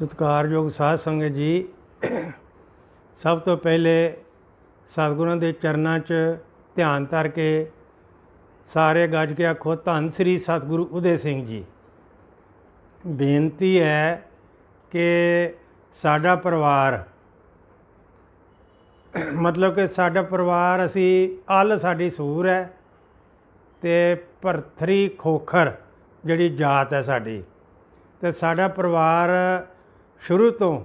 ਸਤਿਕਾਰਯੋਗ ਸਾਧ ਸੰਗਤ ਜੀ, ਸਭ ਤੋਂ ਪਹਿਲੇ ਸਤਿਗੁਰਾਂ ਦੇ ਚਰਨਾਂ 'ਚ ਧਿਆਨ ਧਰ ਕੇ ਸਾਰੇ ਗੱਜ ਕੇ ਆਖੋ, ਧੰਨ ਸ੍ਰੀ ਸਤਿਗੁਰੂ ਉਦੇ ਸਿੰਘ ਜੀ। ਬੇਨਤੀ ਹੈ ਕਿ ਸਾਡਾ ਪਰਿਵਾਰ, ਮਤਲਬ ਕਿ ਸਾਡਾ ਪਰਿਵਾਰ ਅਸੀਂ ਅੱਲ ਸਾਡੀ ਸੂਰ ਹੈ ਤੇ ਭਰਥਰੀ ਖੋਖਰ ਜਿਹੜੀ ਜਾਤ ਹੈ ਸਾਡੀ। ਤੇ ਸਾਡਾ ਪਰਿਵਾਰ ਸ਼ੁਰੂ ਤੋਂ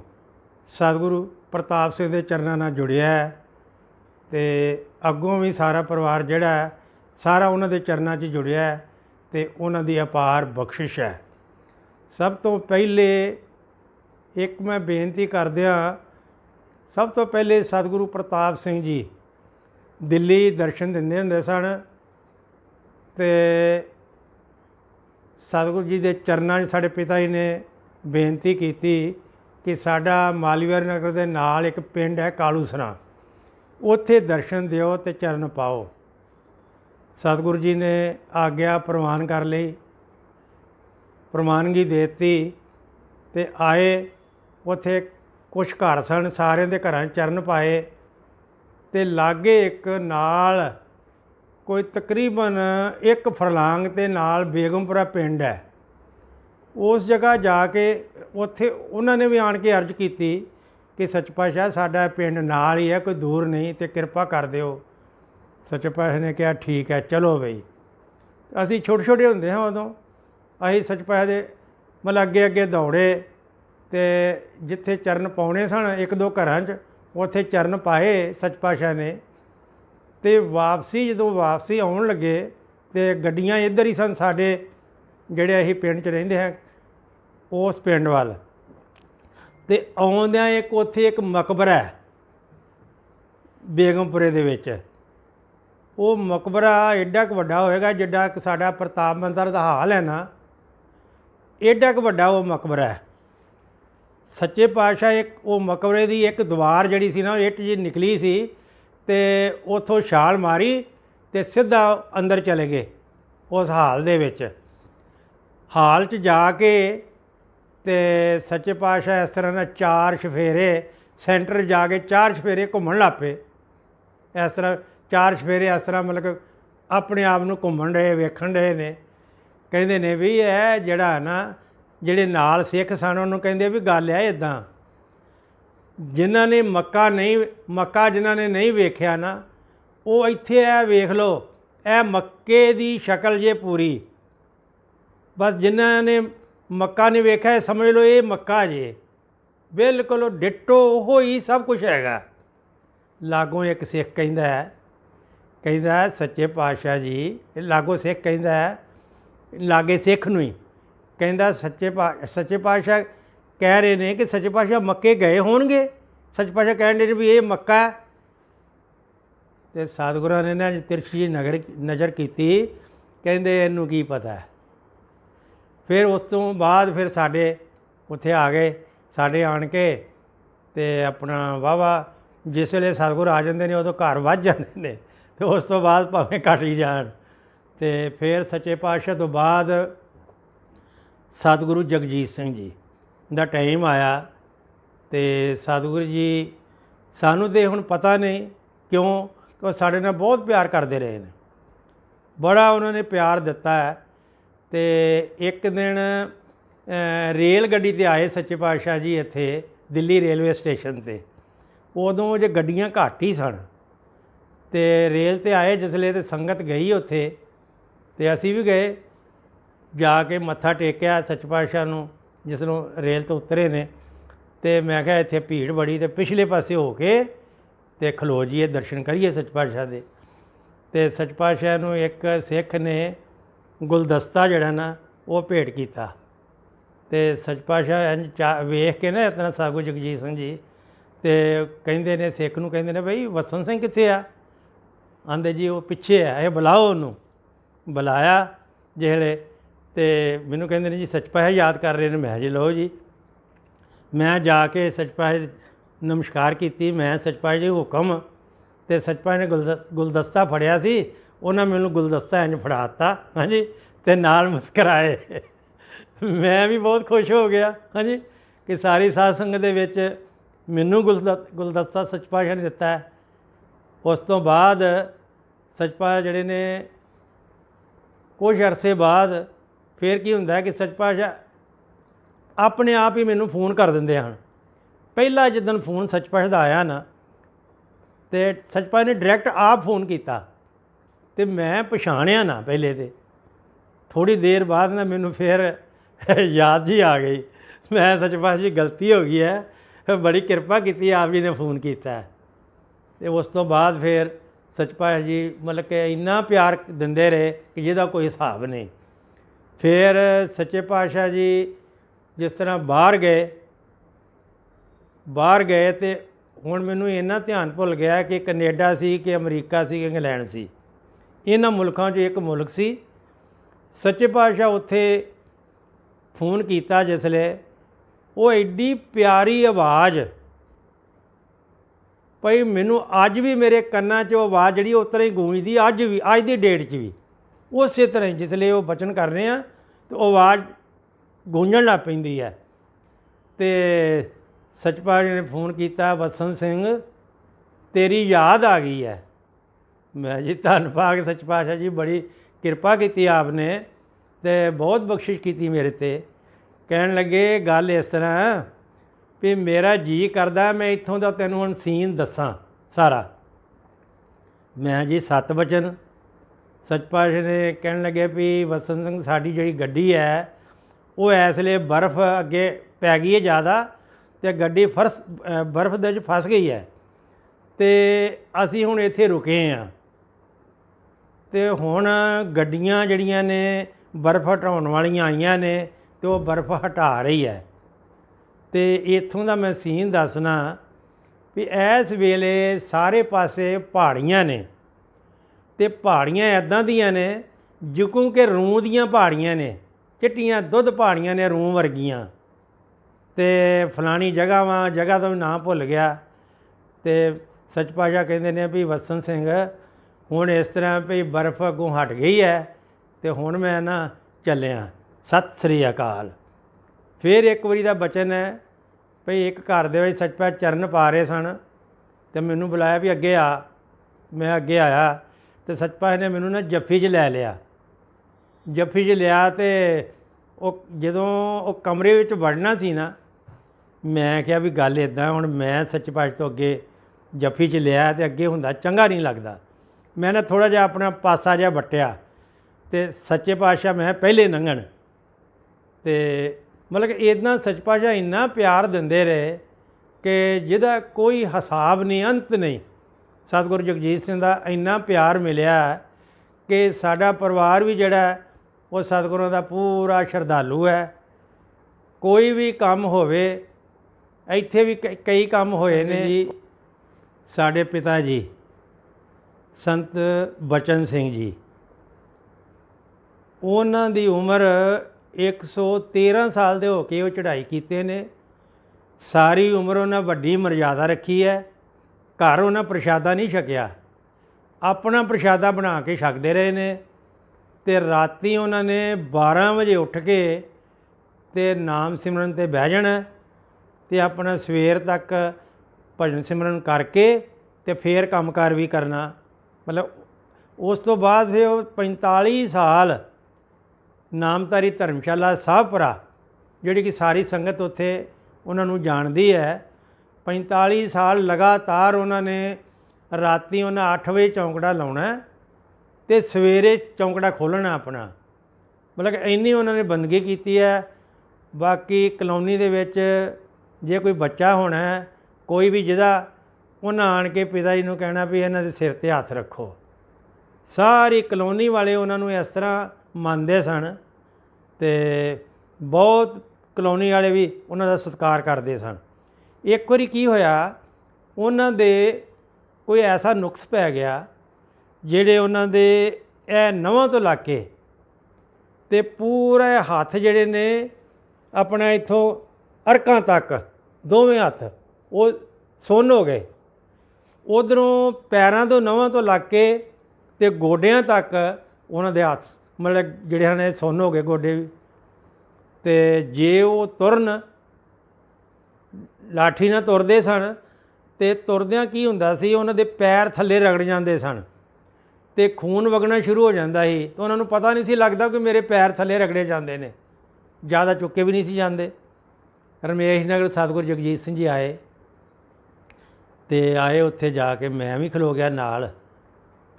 ਸਤਿਗੁਰੂ ਪ੍ਰਤਾਪ ਸਿੰਘ ਦੇ ਚਰਨਾਂ ਨਾਲ ਜੁੜਿਆ ਹੈ ਤੇ ਅੱਗੋਂ ਵੀ ਸਾਰਾ ਪਰਿਵਾਰ ਜਿਹੜਾ ਹੈ, ਸਾਰਾ ਉਹਨਾਂ ਦੇ ਚਰਨਾਂ 'ਚ ਜੁੜਿਆ ਹੈ ਤੇ ਉਹਨਾਂ ਦੀ ਅਪਾਰ ਬਖਸ਼ਿਸ਼ ਹੈ। ਸਭ ਤੋਂ ਪਹਿਲੇ ਇੱਕ ਮੈਂ ਬੇਨਤੀ ਕਰਦਿਆਂ, ਸਭ ਤੋਂ ਪਹਿਲੇ ਸਤਿਗੁਰੂ ਪ੍ਰਤਾਪ ਸਿੰਘ ਜੀ ਦਿੱਲੀ ਦਰਸ਼ਨ ਦਿੰਦੇ ਹੁੰਦੇ ਸਨ ਤੇ ਸਤਿਗੁਰੂ ਜੀ ਦੇ ਚਰਨਾਂ 'ਚ ਸਾਡੇ ਪਿਤਾ ਜੀ ਨੇ ਬੇਨਤੀ ਕੀਤੀ ਕਿ ਸਾਡਾ ਮਾਲਵੀਰ ਨਗਰ ਦੇ ਨਾਲ ਇੱਕ ਪਿੰਡ ਹੈ ਕਾਲੂਸਰਾ ਉੱਥੇ ਦਰਸ਼ਨ ਦਿਓ ਤੇ ਚਰਨ ਪਾਓ। ਸਤਿਗੁਰੂ ਜੀ ਨੇ ਆਗਿਆ ਪ੍ਰਵਾਨ ਕਰ ਲਈ, ਪ੍ਰਵਾਨਗੀ ਦੇ ਦਿੱਤੀ ਤੇ ਆਏ। ਉੱਥੇ ਕੁਝ ਘਰ ਸਨ, ਸਾਰਿਆਂ ਦੇ ਘਰਾਂ 'ਚ ਚਰਨ ਪਾਏ ਤੇ ਲਾਗੇ ਇੱਕ ਨਾਲ ਕੋਈ ਤਕਰੀਬਨ ਇੱਕ ਫਰਲਾਂਗ ਤੇ ਨਾਲ ਬੇਗਮਪੁਰਾ ਪਿੰਡ ਹੈ। ਉਸ ਜਗ੍ਹਾ ਜਾ ਕੇ ਉੱਥੇ ਉਹਨਾਂ ਨੇ ਵੀ ਆਣ ਕੇ ਅਰਜ਼ ਕੀਤੀ ਕਿ ਸੱਚ ਪਾਤਸ਼ਾਹ, ਸਾਡਾ ਪਿੰਡ ਨਾਲ ਹੀ ਹੈ, ਕੋਈ ਦੂਰ ਨਹੀਂ ਤੇ ਕਿਰਪਾ ਕਰ ਦਿਓ। ਸੱਚ ਪਾਤਸ਼ਾਹ ਨੇ ਕਿਹਾ, ਠੀਕ ਹੈ, ਚਲੋ ਬਈ। ਅਸੀਂ ਛੋਟੇ ਛੋਟੇ ਹੁੰਦੇ ਹਾਂ ਉਦੋਂ। ਅਸੀਂ ਸੱਚ ਪਾਤਸ਼ਾਹ ਦੇ ਮਤਲਬ ਅੱਗੇ ਅੱਗੇ ਦੌੜੇ ਤੇ ਜਿੱਥੇ ਚਰਨ ਪਾਉਣੇ ਸਨ, ਇੱਕ ਦੋ ਘਰਾਂ 'ਚ, ਉੱਥੇ ਚਰਨ ਪਾਏ ਸੱਚ ਪਾਤਸ਼ਾਹ ਨੇ। ਤੇ ਵਾਪਸੀ, ਜਦੋਂ ਵਾਪਸੀ ਆਉਣ ਲੱਗੇ ਤੇ ਗੱਡੀਆਂ ਇੱਧਰ ਹੀ ਸਨ ਸਾਡੇ, ਜਿਹੜੇ ਅਸੀਂ ਪਿੰਡ 'ਚ ਰਹਿੰਦੇ ਹਾਂ ਉਸ ਪਿੰਡ ਵੱਲ। ਤੇ ਆਉਂਦਿਆਂ ਇੱਕ ਉੱਥੇ ਇੱਕ ਮਕਬਰਾ ਹੈ, ਬੇਗਮਪੁਰੇ ਦੇ ਵਿੱਚ। ਉਹ ਮਕਬਰਾ ਐਡਾ ਕੁ ਵੱਡਾ ਹੋਏਗਾ ਜਿੱਡਾ ਕਿ ਸਾਡਾ ਪ੍ਰਤਾਪ ਮੰਦਰ ਦਾ ਹਾਲ ਹੈ ਨਾ। ਐਡਾ ਕੁ ਵੱਡਾ ਉਹ ਮਕਬਰਾ ਹੈ। ਸੱਚੇ ਪਾਤਸ਼ਾਹ ਇੱਕ ਉਹ ਮਕਬਰੇ ਦੀ ਇੱਕ ਦੀਵਾਰ ਜਿਹੜੀ ਸੀ ਨਾ, ਉਹ ਇੱਟ ਜੀ ਨਿਕਲੀ ਸੀ ਤੇ ਉਥੋਂ ਛਾਲ ਮਾਰੀ ਤੇ ਸਿੱਧਾ ਅੰਦਰ ਚਲੇ ਗਏ ਉਸ ਹਾਲ ਦੇ ਵਿੱਚ। ਹਾਲ 'ਚ ਜਾ ਕੇ ਤੇ ਸੱਚੇ ਪਾਤਸ਼ਾਹ ਇਸ ਤਰ੍ਹਾਂ ਨਾਲ ਚਾਰ ਸ਼ਫੇਰੇ, ਸੈਂਟਰ ਜਾ ਕੇ ਚਾਰ ਸ਼ਫੇਰੇ ਘੁੰਮਣ ਲੱਪੇ ਇਸ ਤਰ੍ਹਾਂ ਚਾਰ ਸ਼ਫੇਰੇ ਇਸ ਤਰ੍ਹਾਂ ਮਤਲਬ ਕਿ ਆਪਣੇ ਆਪ ਨੂੰ ਘੁੰਮਣ ਰਹੇ ਵੇਖਣ ਰਹੇ ਨੇ। ਕਹਿੰਦੇ ਨੇ ਵੀ ਇਹ ਜਿਹੜਾ ਨਾ, ਜਿਹੜੇ ਨਾਲ ਸਿੱਖ ਸਨ, ਉਹਨੂੰ ਕਹਿੰਦੇ ਵੀ ਗੱਲ ਹੈ ਇਦਾਂ ਜਿਨ੍ਹਾਂ ਨੇ ਮੱਕਾ ਨਹੀਂ, ਮੱਕਾ ਜਿਨ੍ਹਾਂ ਨੇ ਨਹੀਂ ਵੇਖਿਆ ਨਾ, ਉਹ ਇੱਥੇ ਆ ਵੇਖ ਲਓ, ਇਹ ਮੱਕੇ ਦੀ ਸ਼ਕਲ ਜੇ ਪੂਰੀ। ਬਸ ਜਿਨ੍ਹਾਂ ਨੇ ਮੱਕਾ ਨਹੀਂ ਵੇਖਿਆ ਸਮਝ ਲਓ ਇਹ ਮੱਕਾ ਜੇ। ਬਿਲਕੁਲ ਡਿੱਟੋ ਉਹ ਹੀ ਸਭ ਕੁਝ ਹੈਗਾ। ਲਾਗੋਂ ਇੱਕ ਸਿੱਖ ਕਹਿੰਦਾ ਹੈ ਕਹਿੰਦਾ ਸੱਚੇ ਪਾਤਸ਼ਾਹ ਜੀ ਇਹ ਲਾਗੋਂ ਸਿੱਖ ਕਹਿੰਦਾ ਹੈ, ਲਾਗੇ ਸਿੱਖ ਨੂੰ ਹੀ। ਕਹਿੰਦਾ ਸੱਚੇ ਪਾ ਸੱਚੇ ਪਾਤਸ਼ਾਹ ਕਹਿ ਰਹੇ ਨੇ ਕਿ ਸੱਚੇ ਪਾਤਸ਼ਾਹ ਮੱਕੇ ਗਏ ਹੋਣਗੇ। ਸੱਚੇ ਪਾਤਸ਼ਾਹ ਕਹਿੰਦੇ ਨੇ ਵੀ ਇਹ ਮੱਕਾ ਹੈ। ਤੇ ਸਤਿਗੁਰਾਂ ਨੇ ਨਾ ਤਿਰਛੀ ਨਗਰ ਨਜ਼ਰ ਕੀਤੀ। ਕਹਿੰਦੇ ਇਹਨੂੰ ਕੀ ਪਤਾ ਹੈ? ਫਿਰ ਉਸ ਤੋਂ ਬਾਅਦ ਫਿਰ ਸਾਡੇ ਉੱਥੇ ਆ ਗਏ, ਸਾਡੇ ਆਣ ਕੇ ਤੇ ਆਪਣਾ ਵਾਵਾ ਜਿਸ ਵੇਲੇ ਸਤਿਗੁਰ ਆ ਜਾਂਦੇ ਨੇ ਉਦੋਂ ਘਰ ਵੱਜ ਜਾਂਦੇ ਨੇ ਤੇ ਉਸ ਤੋਂ ਬਾਅਦ ਭਾਵੇਂ ਘਟ ਹੀ ਜਾਣ। ਤੇ ਫਿਰ ਸੱਚੇ ਪਾਤਸ਼ਾਹ ਤੋਂ ਬਾਅਦ ਸਤਿਗੁਰੂ ਜਗਜੀਤ ਸਿੰਘ ਜੀ ਦਾ ਟਾਈਮ ਆਇਆ ਤੇ ਸਤਿਗੁਰੂ ਜੀ ਸਾਨੂੰ ਤੇ ਹੁਣ ਪਤਾ ਨਹੀਂ ਕਿਉਂ ਕਿ ਉਹ ਸਾਡੇ ਨਾਲ ਬਹੁਤ ਪਿਆਰ ਕਰਦੇ ਰਹੇ ਨੇ। ਬੜਾ ਉਹਨਾਂ ਨੇ ਪਿਆਰ ਦਿੱਤਾ ਹੈ। ਤੇ ਇੱਕ ਦਿਨ ਰੇਲ ਗੱਡੀ ਤੇ ਆਏ ਸੱਚੇ ਪਾਤਸ਼ਾਹ ਜੀ ਇੱਥੇ, ਦਿੱਲੀ ਰੇਲਵੇ ਸਟੇਸ਼ਨ ਤੇ। ਉਦੋਂ ਜੇ ਗੱਡੀਆਂ ਘੱਟ ਹੀ ਸਨ। ਤੇ ਰੇਲ ਤੇ ਆਏ ਜਿਸਲੇ ਤੇ ਸੰਗਤ ਗਈ ਉੱਥੇ, ਤੇ ਅਸੀਂ ਵੀ ਗਏ। ਜਾ ਕੇ ਮੱਥਾ ਟੇਕਿਆ ਸੱਚ ਪਾਤਸ਼ਾਹ ਨੂੰ ਜਿਸ ਨੂੰ ਰੇਲ ਤੋਂ ਉਤਰੇ ਨੇ। ਤੇ ਮੈਂ ਕਿਹਾ ਇੱਥੇ ਭੀੜ ਬੜੀ ਤੇ ਪਿਛਲੇ ਪਾਸੇ ਹੋ ਕੇ ਤੇ ਖਲੋ ਜੀਏ ਦਰਸ਼ਨ ਕਰੀਏ ਸੱਚ ਪਾਤਸ਼ਾਹ ਦੇ। ਤੇ ਸੱਚ ਪਾਤਸ਼ਾਹ ਨੂੰ ਇੱਕ ਸਿੱਖ ਨੇ ਗੁਲਦਸਤਾ ਜਿਹੜਾ ਨਾ, ਉਹ ਭੇਟ ਕੀਤਾ। ਤੇ ਸੱਚ ਪਾਤਸ਼ਾਹ ਚਾ- ਵੇਖ ਕੇ ਨਾ ਇਤਨਾ ਸਾਗੂ ਜਗਜੀਤ ਸਿੰਘ ਜੀ, ਤੇ ਕਹਿੰਦੇ ਨੇ, ਸਿੱਖ ਨੂੰ ਕਹਿੰਦੇ ਨੇ, ਬਈ ਵਸਨ ਸਿੰਘ ਕਿੱਥੇ ਆ? ਆਂਦੇ ਜੀ, ਉਹ ਪਿੱਛੇ ਆ, ਇਹ ਬੁਲਾਓ ਉਹਨੂੰ। ਬੁਲਾਇਆ ਜਿਹੜੇ, ਤੇ ਮੈਨੂੰ ਕਹਿੰਦੇ ਨੇ ਜੀ ਸੱਚਪਾਸ਼ਾ ਯਾਦ ਕਰ ਰਹੇ ਨੇ। ਮੈਂ ਜੀ, ਲਓ ਜੀ। ਮੈਂ ਜਾ ਕੇ ਸੱਚ ਨਮਸਕਾਰ ਕੀਤੀ। ਮੈਂ ਸੱਚ ਜੀ ਹੁਕਮ, ਤੇ ਸੱਚਪਾਸ਼ਾ ਨੇ ਗੁਲਦਸ- ਗੁਲਦਸਤਾ ਫੜਿਆ ਸੀ। ਉਹਨਾਂ ਮੈਨੂੰ ਗੁਲਦਸਤਾ ਇੰਜ ਦਿੱਤਾ, ਹਾਂਜੀ, ਤੇ ਨਾਲ ਮੁਸਕਰਾਏ। ਮੈਂ ਵੀ ਬਹੁਤ ਖੁਸ਼ ਹੋ ਗਿਆ, ਹਾਂਜੀ, ਕਿ ਸਾਰੀ ਸਾਧ ਸੰਗਤ ਦੇ ਵਿੱਚ ਮੈਨੂੰ ਗੁਲਦਸਤਾ ਗੁਲਦਸਤਾ ਸੱਚ ਨੇ ਦਿੱਤਾ ਹੈ। ਉਸ ਤੋਂ ਬਾਅਦ ਸੱਚ ਜਿਹੜੇ ਨੇ ਕੁਝ ਅਰਸੇ ਬਾਅਦ ਫਿਰ ਕੀ ਹੁੰਦਾ ਕਿ ਸੱਚਪਾਸ਼ਾ ਆਪਣੇ ਆਪ ਹੀ ਮੈਨੂੰ ਫੋਨ ਕਰ ਦਿੰਦੇ ਹਨ। ਪਹਿਲਾ ਜਦੋਂ ਫੋਨ ਸੱਚ ਦਾ ਆਇਆ ਨਾ, ਤੇ ਸੱਚ ਨੇ ਡਾਇਰੈਕਟ ਆਪ ਫੋਨ ਕੀਤਾ। ਤੇ ਮੈਂ ਪਛਾਣਿਆ ਨਾ ਪਹਿਲੇ ਤੇ। ਥੋੜੀ ਦੇਰ ਬਾਅਦ ਨਾ ਮੈਨੂੰ ਫਿਰ ਯਾਦ ਜੀ ਆ ਗਈ। ਮੈਂ ਸੱਚ ਪਾਤਸ਼ਾਹ ਜੀ ਗਲਤੀ ਹੋ ਗਈ ਹੈ। ਬੜੀ ਕਿਰਪਾ ਕੀਤੀ ਆਪ ਜੀ ਨੇ ਫੋਨ ਕੀਤਾ ਹੈ। ਤੇ ਉਸ ਤੋਂ ਬਾਅਦ ਫਿਰ ਸੱਚ ਪਾਤਸ਼ਾਹ ਜੀ ਮਤਲਬ ਕਿ ਇੰਨਾ ਪਿਆਰ ਦਿੰਦੇ ਰਹੇ ਕਿ ਜਿਹਦਾ ਕੋਈ ਹਿਸਾਬ ਨਹੀਂ। ਫਿਰ ਸੱਚੇ ਪਾਤਸ਼ਾਹ ਜੀ ਜਿਸ ਤਰ੍ਹਾਂ ਬਾਹਰ ਗਏ ਬਾਹਰ ਗਏ ਤੇ ਹੁਣ ਮੈਨੂੰ ਇੰਨਾ ਧਿਆਨ ਭੁੱਲ ਗਿਆ ਕਿ ਕੈਨੇਡਾ ਸੀ, ਕਿ ਅਮਰੀਕਾ ਸੀ, ਕਿ ਇੰਗਲੈਂਡ ਸੀ। ਇਹਨਾਂ ਮੁਲਕਾਂ 'ਚੋਂ ਇੱਕ ਮੁਲਕ ਸੀ। ਸੱਚੇ ਪਾਤਸ਼ਾਹ ਉੱਥੇ ਫੋਨ ਕੀਤਾ ਜਿਸਲੇ ਉਹ ਐਡੀ ਪਿਆਰੀ ਆਵਾਜ਼, ਭਈ ਮੈਨੂੰ ਅੱਜ ਵੀ ਮੇਰੇ ਕੰਨਾਂ 'ਚ ਉਹ ਆਵਾਜ਼ ਜਿਹੜੀ ਉਸ ਤਰ੍ਹਾਂ ਹੀ ਗੂੰਜਦੀ, ਅੱਜ ਵੀ, ਅੱਜ ਦੀ ਡੇਟ 'ਚ ਵੀ। ਉਸੇ ਤਰ੍ਹਾਂ ਹੀ ਜਿਸਲੇ ਉਹ ਬਚਨ ਕਰ ਰਹੇ ਆ, ਤੇ ਉਹ ਆਵਾਜ਼ ਗੂੰਜਣ ਲੱਗ ਪੈਂਦੀ ਹੈ ਤੇ ਸਚਪਾਲ ਜੀ ਨੇ ਫੋਨ ਕੀਤਾ ਵਸਨ ਸਿੰਘ, ਤੇਰੀ ਯਾਦ ਆ ਗਈ ਹੈ। ਮੈਂ ਜੀ ਧੰਨਵਾਦ ਸੱਚ ਪਾਤਸ਼ਾਹ ਜੀ, ਬੜੀ ਕਿਰਪਾ ਕੀਤੀ ਆਪਨੇ ਤੇ ਬਹੁਤ ਬਖਸ਼ਿਸ਼ ਕੀਤੀ ਮੇਰੇ ਤੇ। ਕਹਿਣ ਲੱਗੇ, ਗੱਲ ਇਸ ਤਰ੍ਹਾਂ ਵੀ ਮੇਰਾ ਜੀ ਕਰਦਾ, ਮੈਂ ਇੱਥੋਂ ਦਾ ਤੈਨੂੰ ਹੁਣ ਸੀਨ ਦੱਸਾਂ ਸਾਰਾ। ਮੈਂ ਜੀ ਸੱਤ ਬਚਨ। ਸੱਚ ਪਾਤਸ਼ਾਹ ਨੇ ਕਹਿਣ ਲੱਗੇ ਵੀ ਵਸਨ ਸਿੰਘ, ਸਾਡੀ ਜਿਹੜੀ ਗੱਡੀ ਹੈ ਉਹ ਇਸ ਲਈ ਬਰਫ਼ ਅੱਗੇ ਪੈ ਗਈ ਹੈ ਜ਼ਿਆਦਾ ਤੇ ਗੱਡੀ ਫਰਸ ਬਰਫ਼ ਦੇ ਵਿੱਚ ਫਸ ਗਈ ਹੈ ਤੇ ਅਸੀਂ ਹੁਣ ਇੱਥੇ ਰੁਕੇ ਆ। ਤੇ ਹੁਣ ਗੱਡੀਆਂ ਜਿਹੜੀਆਂ ਨੇ ਬਰਫ਼ ਹਟਾਉਣ ਵਾਲੀਆਂ ਆਈਆਂ ਨੇ ਤੇ ਉਹ ਬਰਫ਼ ਹਟਾ ਰਹੀ ਹੈ। ਤੇ ਇੱਥੋਂ ਦਾ ਮੈਂ ਸੀਨ ਦੱਸਣਾ ਵੀ ਇਸ ਵੇਲੇ ਸਾਰੇ ਪਾਸੇ ਪਹਾੜੀਆਂ ਨੇ ਤੇ ਪਹਾੜੀਆਂ ਐਦਾਂ ਦੀਆਂ ਨੇ ਜਿਕੂ ਕਿ ਰੂੰ ਦੀਆਂ ਪਹਾੜੀਆਂ ਨੇ, ਚਿੱਟੀਆਂ ਦੁੱਧ ਪਹਾੜੀਆਂ ਨੇ ਰੂੰ ਵਰਗੀਆਂ। ਤੇ ਫਲਾਣੀ ਜਗ੍ਹਾਵਾਂ ਜਗ੍ਹਾ ਤੋਂ ਵੀ ਨਾਂ ਭੁੱਲ ਗਿਆ। ਤੇ ਸੱਚ ਪਾਸ਼ਾ ਕਹਿੰਦੇ ਨੇ ਵੀ ਵਸਨ ਸਿੰਘ ਹੁਣ ਇਸ ਤਰ੍ਹਾਂ ਵੀ ਬਰਫ਼ ਅੱਗੋਂ ਹਟ ਗਈ ਹੈ ਤੇ ਹੁਣ ਮੈਂ ਨਾ ਚੱਲਿਆ। ਸਤਿ ਸ੍ਰੀ ਅਕਾਲ। ਫਿਰ ਇੱਕ ਵਾਰੀ ਦਾ ਬਚਨ ਹੈ ਭਈ ਇੱਕ ਘਰ ਦੇ ਵਿੱਚ ਸੱਚ ਚਰਨ ਪਾ ਰਹੇ ਸਨ ਤੇ ਮੈਨੂੰ ਬੁਲਾਇਆ ਵੀ ਅੱਗੇ ਆ। ਮੈਂ ਅੱਗੇ ਆਇਆ ਤੇ ਸੱਚ ਨੇ ਮੈਨੂੰ ਨਾ ਜੱਫੀ 'ਚ ਲੈ ਲਿਆ। ਜੱਫੀ 'ਚ ਲਿਆ ਤੇ ਉਹ ਜਦੋਂ ਉਹ ਕਮਰੇ ਵਿੱਚ ਵੜਨਾ ਸੀ ਨਾ, ਮੈਂ ਕਿਹਾ ਵੀ ਗੱਲ ਇਦਾਂ ਹੁਣ ਮੈਂ ਸੱਚ ਤੋਂ ਅੱਗੇ ਜੱਫੀ 'ਚ ਲਿਆ ਤੇ ਅੱਗੇ ਹੁੰਦਾ ਚੰਗਾ ਨਹੀਂ ਲੱਗਦਾ। ਮੈਂ ਨਾ ਥੋੜਾ ਜਿਹਾ ਆਪਣਾ ਪਾਸਾ ਜਿਹਾ ਵਟਿਆ ਤੇ ਸੱਚੇ ਪਾਤਸ਼ਾਹ ਮੈਂ ਪਹਿਲੇ ਲੰਘਣ ਤੇ ਮਤਲਬ ਕਿ ਇਦਾਂ ਸੱਚ ਪਾਤਸ਼ਾਹ ਇੰਨਾ ਪਿਆਰ ਦਿੰਦੇ ਰਹੇ ਕਿ ਜਿਹਦਾ ਕੋਈ ਹਿਸਾਬ ਨਹੀਂ ਅੰਤ ਨਹੀਂ। ਸਤਿਗੁਰੂ ਜਗਜੀਤ ਸਿੰਘ ਦਾ ਇੰਨਾ ਪਿਆਰ ਮਿਲਿਆ ਕਿ ਸਾਡਾ ਪਰਿਵਾਰ ਵੀ ਜਿਹੜਾ ਉਹ ਸਤਿਗੁਰਾਂ ਦਾ ਪੂਰਾ ਸ਼ਰਧਾਲੂ ਹੈ। ਕੋਈ ਵੀ ਕੰਮ ਹੋਵੇ ਇੱਥੇ ਵੀ ਕਈ ਕੰਮ ਹੋਏ ਨੇ। ਜੀ। ਸਾਡੇ ਪਿਤਾ ਜੀ। ਸੰਤ ਬਚਨ ਸਿੰਘ ਜੀ। ਉਹਨਾਂ ਦੀ ਉਮਰ 113 ਸਾਲ ਦੇ ਹੋ ਕੇ ਉਹ ਚੜ੍ਹਾਈ ਕੀਤੇ ਨੇ। ਸਾਰੀ ਉਮਰ ਉਹਨਾਂ ਵੱਡੀ ਮਰਜ਼ਾਦਾ ਰੱਖੀ ਹੈ। ਘਰ ਉਹਨਾਂ ਪ੍ਰਸ਼ਾਦਾ ਨਹੀਂ ਛਕਿਆ। ਆਪਣਾ ਪ੍ਰਸ਼ਾਦਾ ਬਣਾ ਕੇ ਛਕਦੇ ਰਹੇ ਨੇ ਤੇ ਰਾਤੀ ਉਹਨਾਂ ਨੇ 12 ਵਜੇ ਉੱਠ ਕੇ ਤੇ ਨਾਮ ਸਿਮਰਨ ਤੇ ਬਹਿ ਜਾਣਾ ਤੇ ਆਪਣਾ ਸਵੇਰ ਤੱਕ ਭਜਨ ਸਿਮਰਨ ਕਰਕੇ ਤੇ ਫੇਰ ਕੰਮਕਾਰ ਵੀ ਕਰਨਾ। ਮਤਲਬ ਉਸ ਤੋਂ ਬਾਅਦ ਫਿਰ ਉਹ 45 ਸਾਲ ਨਾਮਧਾਰੀ ਧਰਮਸ਼ਾਲਾ ਸਾਹਿਬਪੁਰਾ, ਜਿਹੜੀ ਕਿ ਸਾਰੀ ਸੰਗਤ ਉੱਥੇ ਉਹਨਾਂ ਨੂੰ ਜਾਣਦੀ ਹੈ। 45 ਸਾਲ ਲਗਾਤਾਰ ਉਹਨਾਂ ਨੇ ਰਾਤੀ ਉਹਨਾਂ 8 ਵਜੇ ਚੌਂਕੜਾ ਲਾਉਣਾ ਹੈ ਤੇ ਸਵੇਰੇ ਚੌਂਕੜਾ ਖੋਲ੍ਹਣਾ ਆਪਣਾ। ਮਤਲਬ ਕਿ ਇੰਨੀ ਉਹਨਾਂ ਨੇ ਬੰਦਗੀ ਕੀਤੀ ਹੈ। ਬਾਕੀ ਕਲੋਨੀ ਦੇ ਵਿੱਚ ਜੇ ਕੋਈ ਬੱਚਾ ਹੋਣਾ ਕੋਈ ਵੀ ਜਿਹਦਾ ਉਹਨਾਂ ਆਣ ਕੇ ਪਿਤਾ ਜੀ ਨੂੰ ਕਹਿਣਾ ਵੀ ਇਹਨਾਂ ਦੇ ਸਿਰ ਤੇ ਹੱਥ ਰੱਖੋ। ਸਾਰੀ ਕਲੋਨੀ ਵਾਲੇ ਉਹਨਾਂ ਨੂੰ ਇਸ ਤਰ੍ਹਾਂ ਮੰਨਦੇ ਸਨ ਤੇ ਬਹੁਤ ਕਲੋਨੀ ਵਾਲੇ ਵੀ ਉਹਨਾਂ ਦਾ ਸਤਿਕਾਰ ਕਰਦੇ ਸਨ। ਇੱਕ ਵਾਰੀ ਕੀ ਹੋਇਆ, ਉਹਨਾਂ ਦੇ ਕੋਈ ਐਸਾ ਨੁਕਸ ਪੈ ਗਿਆ ਜਿਹੜੇ ਉਹਨਾਂ ਦੇ ਇਹ ਨਵਾਂ ਤੋਂ ਲੱਗ ਕੇ ਤੇ ਪੂਰੇ ਹੱਥ ਜਿਹੜੇ ਨੇ ਆਪਣਾ ਇਥੋਂ ਅਰਕਾਂ ਤੱਕ ਦੋਵੇਂ ਹੱਥ ਉਹ ਸੁੰਨ ਹੋ ਗਏ। ਉਧਰੋਂ ਪੈਰਾਂ ਤੋਂ ਨਵਾਂ ਤੋਂ ਲੱਗ ਕੇ ਤੇ ਗੋਡਿਆਂ ਤੱਕ ਉਹਨਾਂ ਦੇ ਹੱਥ, ਮਤਲਬ ਜਿਹੜੇ ਹਨ ਇਹ ਸੁੰਨ ਹੋ ਗਏ ਗੋਡੇ ਵੀ। ਤੇ ਜੇ ਉਹ ਤੁਰਨ, ਲਾਠੀ ਨਾਲ ਤੁਰਦੇ ਸਨ, ਤੇ ਤੁਰਦਿਆਂ ਕੀ ਹੁੰਦਾ ਸੀ, ਉਹਨਾਂ ਦੇ ਪੈਰ ਥੱਲੇ ਰਗੜ ਜਾਂਦੇ ਸਨ ਤੇ ਖੂਨ ਵਗਣਾ ਸ਼ੁਰੂ ਹੋ ਜਾਂਦਾ ਸੀ। ਤਾਂ ਉਹਨਾਂ ਨੂੰ ਪਤਾ ਨਹੀਂ ਸੀ ਲੱਗਦਾ ਕਿ ਮੇਰੇ ਪੈਰ ਥੱਲੇ ਰਗੜੇ ਜਾਂਦੇ ਨੇ। ਜ਼ਿਆਦਾ ਚੁੱਕੇ ਵੀ ਨਹੀਂ ਸੀ ਜਾਂਦੇ। ਰਮੇਸ਼ ਨਗਰ ਸਤਿਗੁਰੂ ਜਗਜੀਤ ਸਿੰਘ ਜੀ ਆਏ। ਤੇ ਆਏ ਉੱਥੇ ਜਾ ਕੇ ਮੈਂ ਵੀ ਖਲੋ ਗਿਆ ਨਾਲ,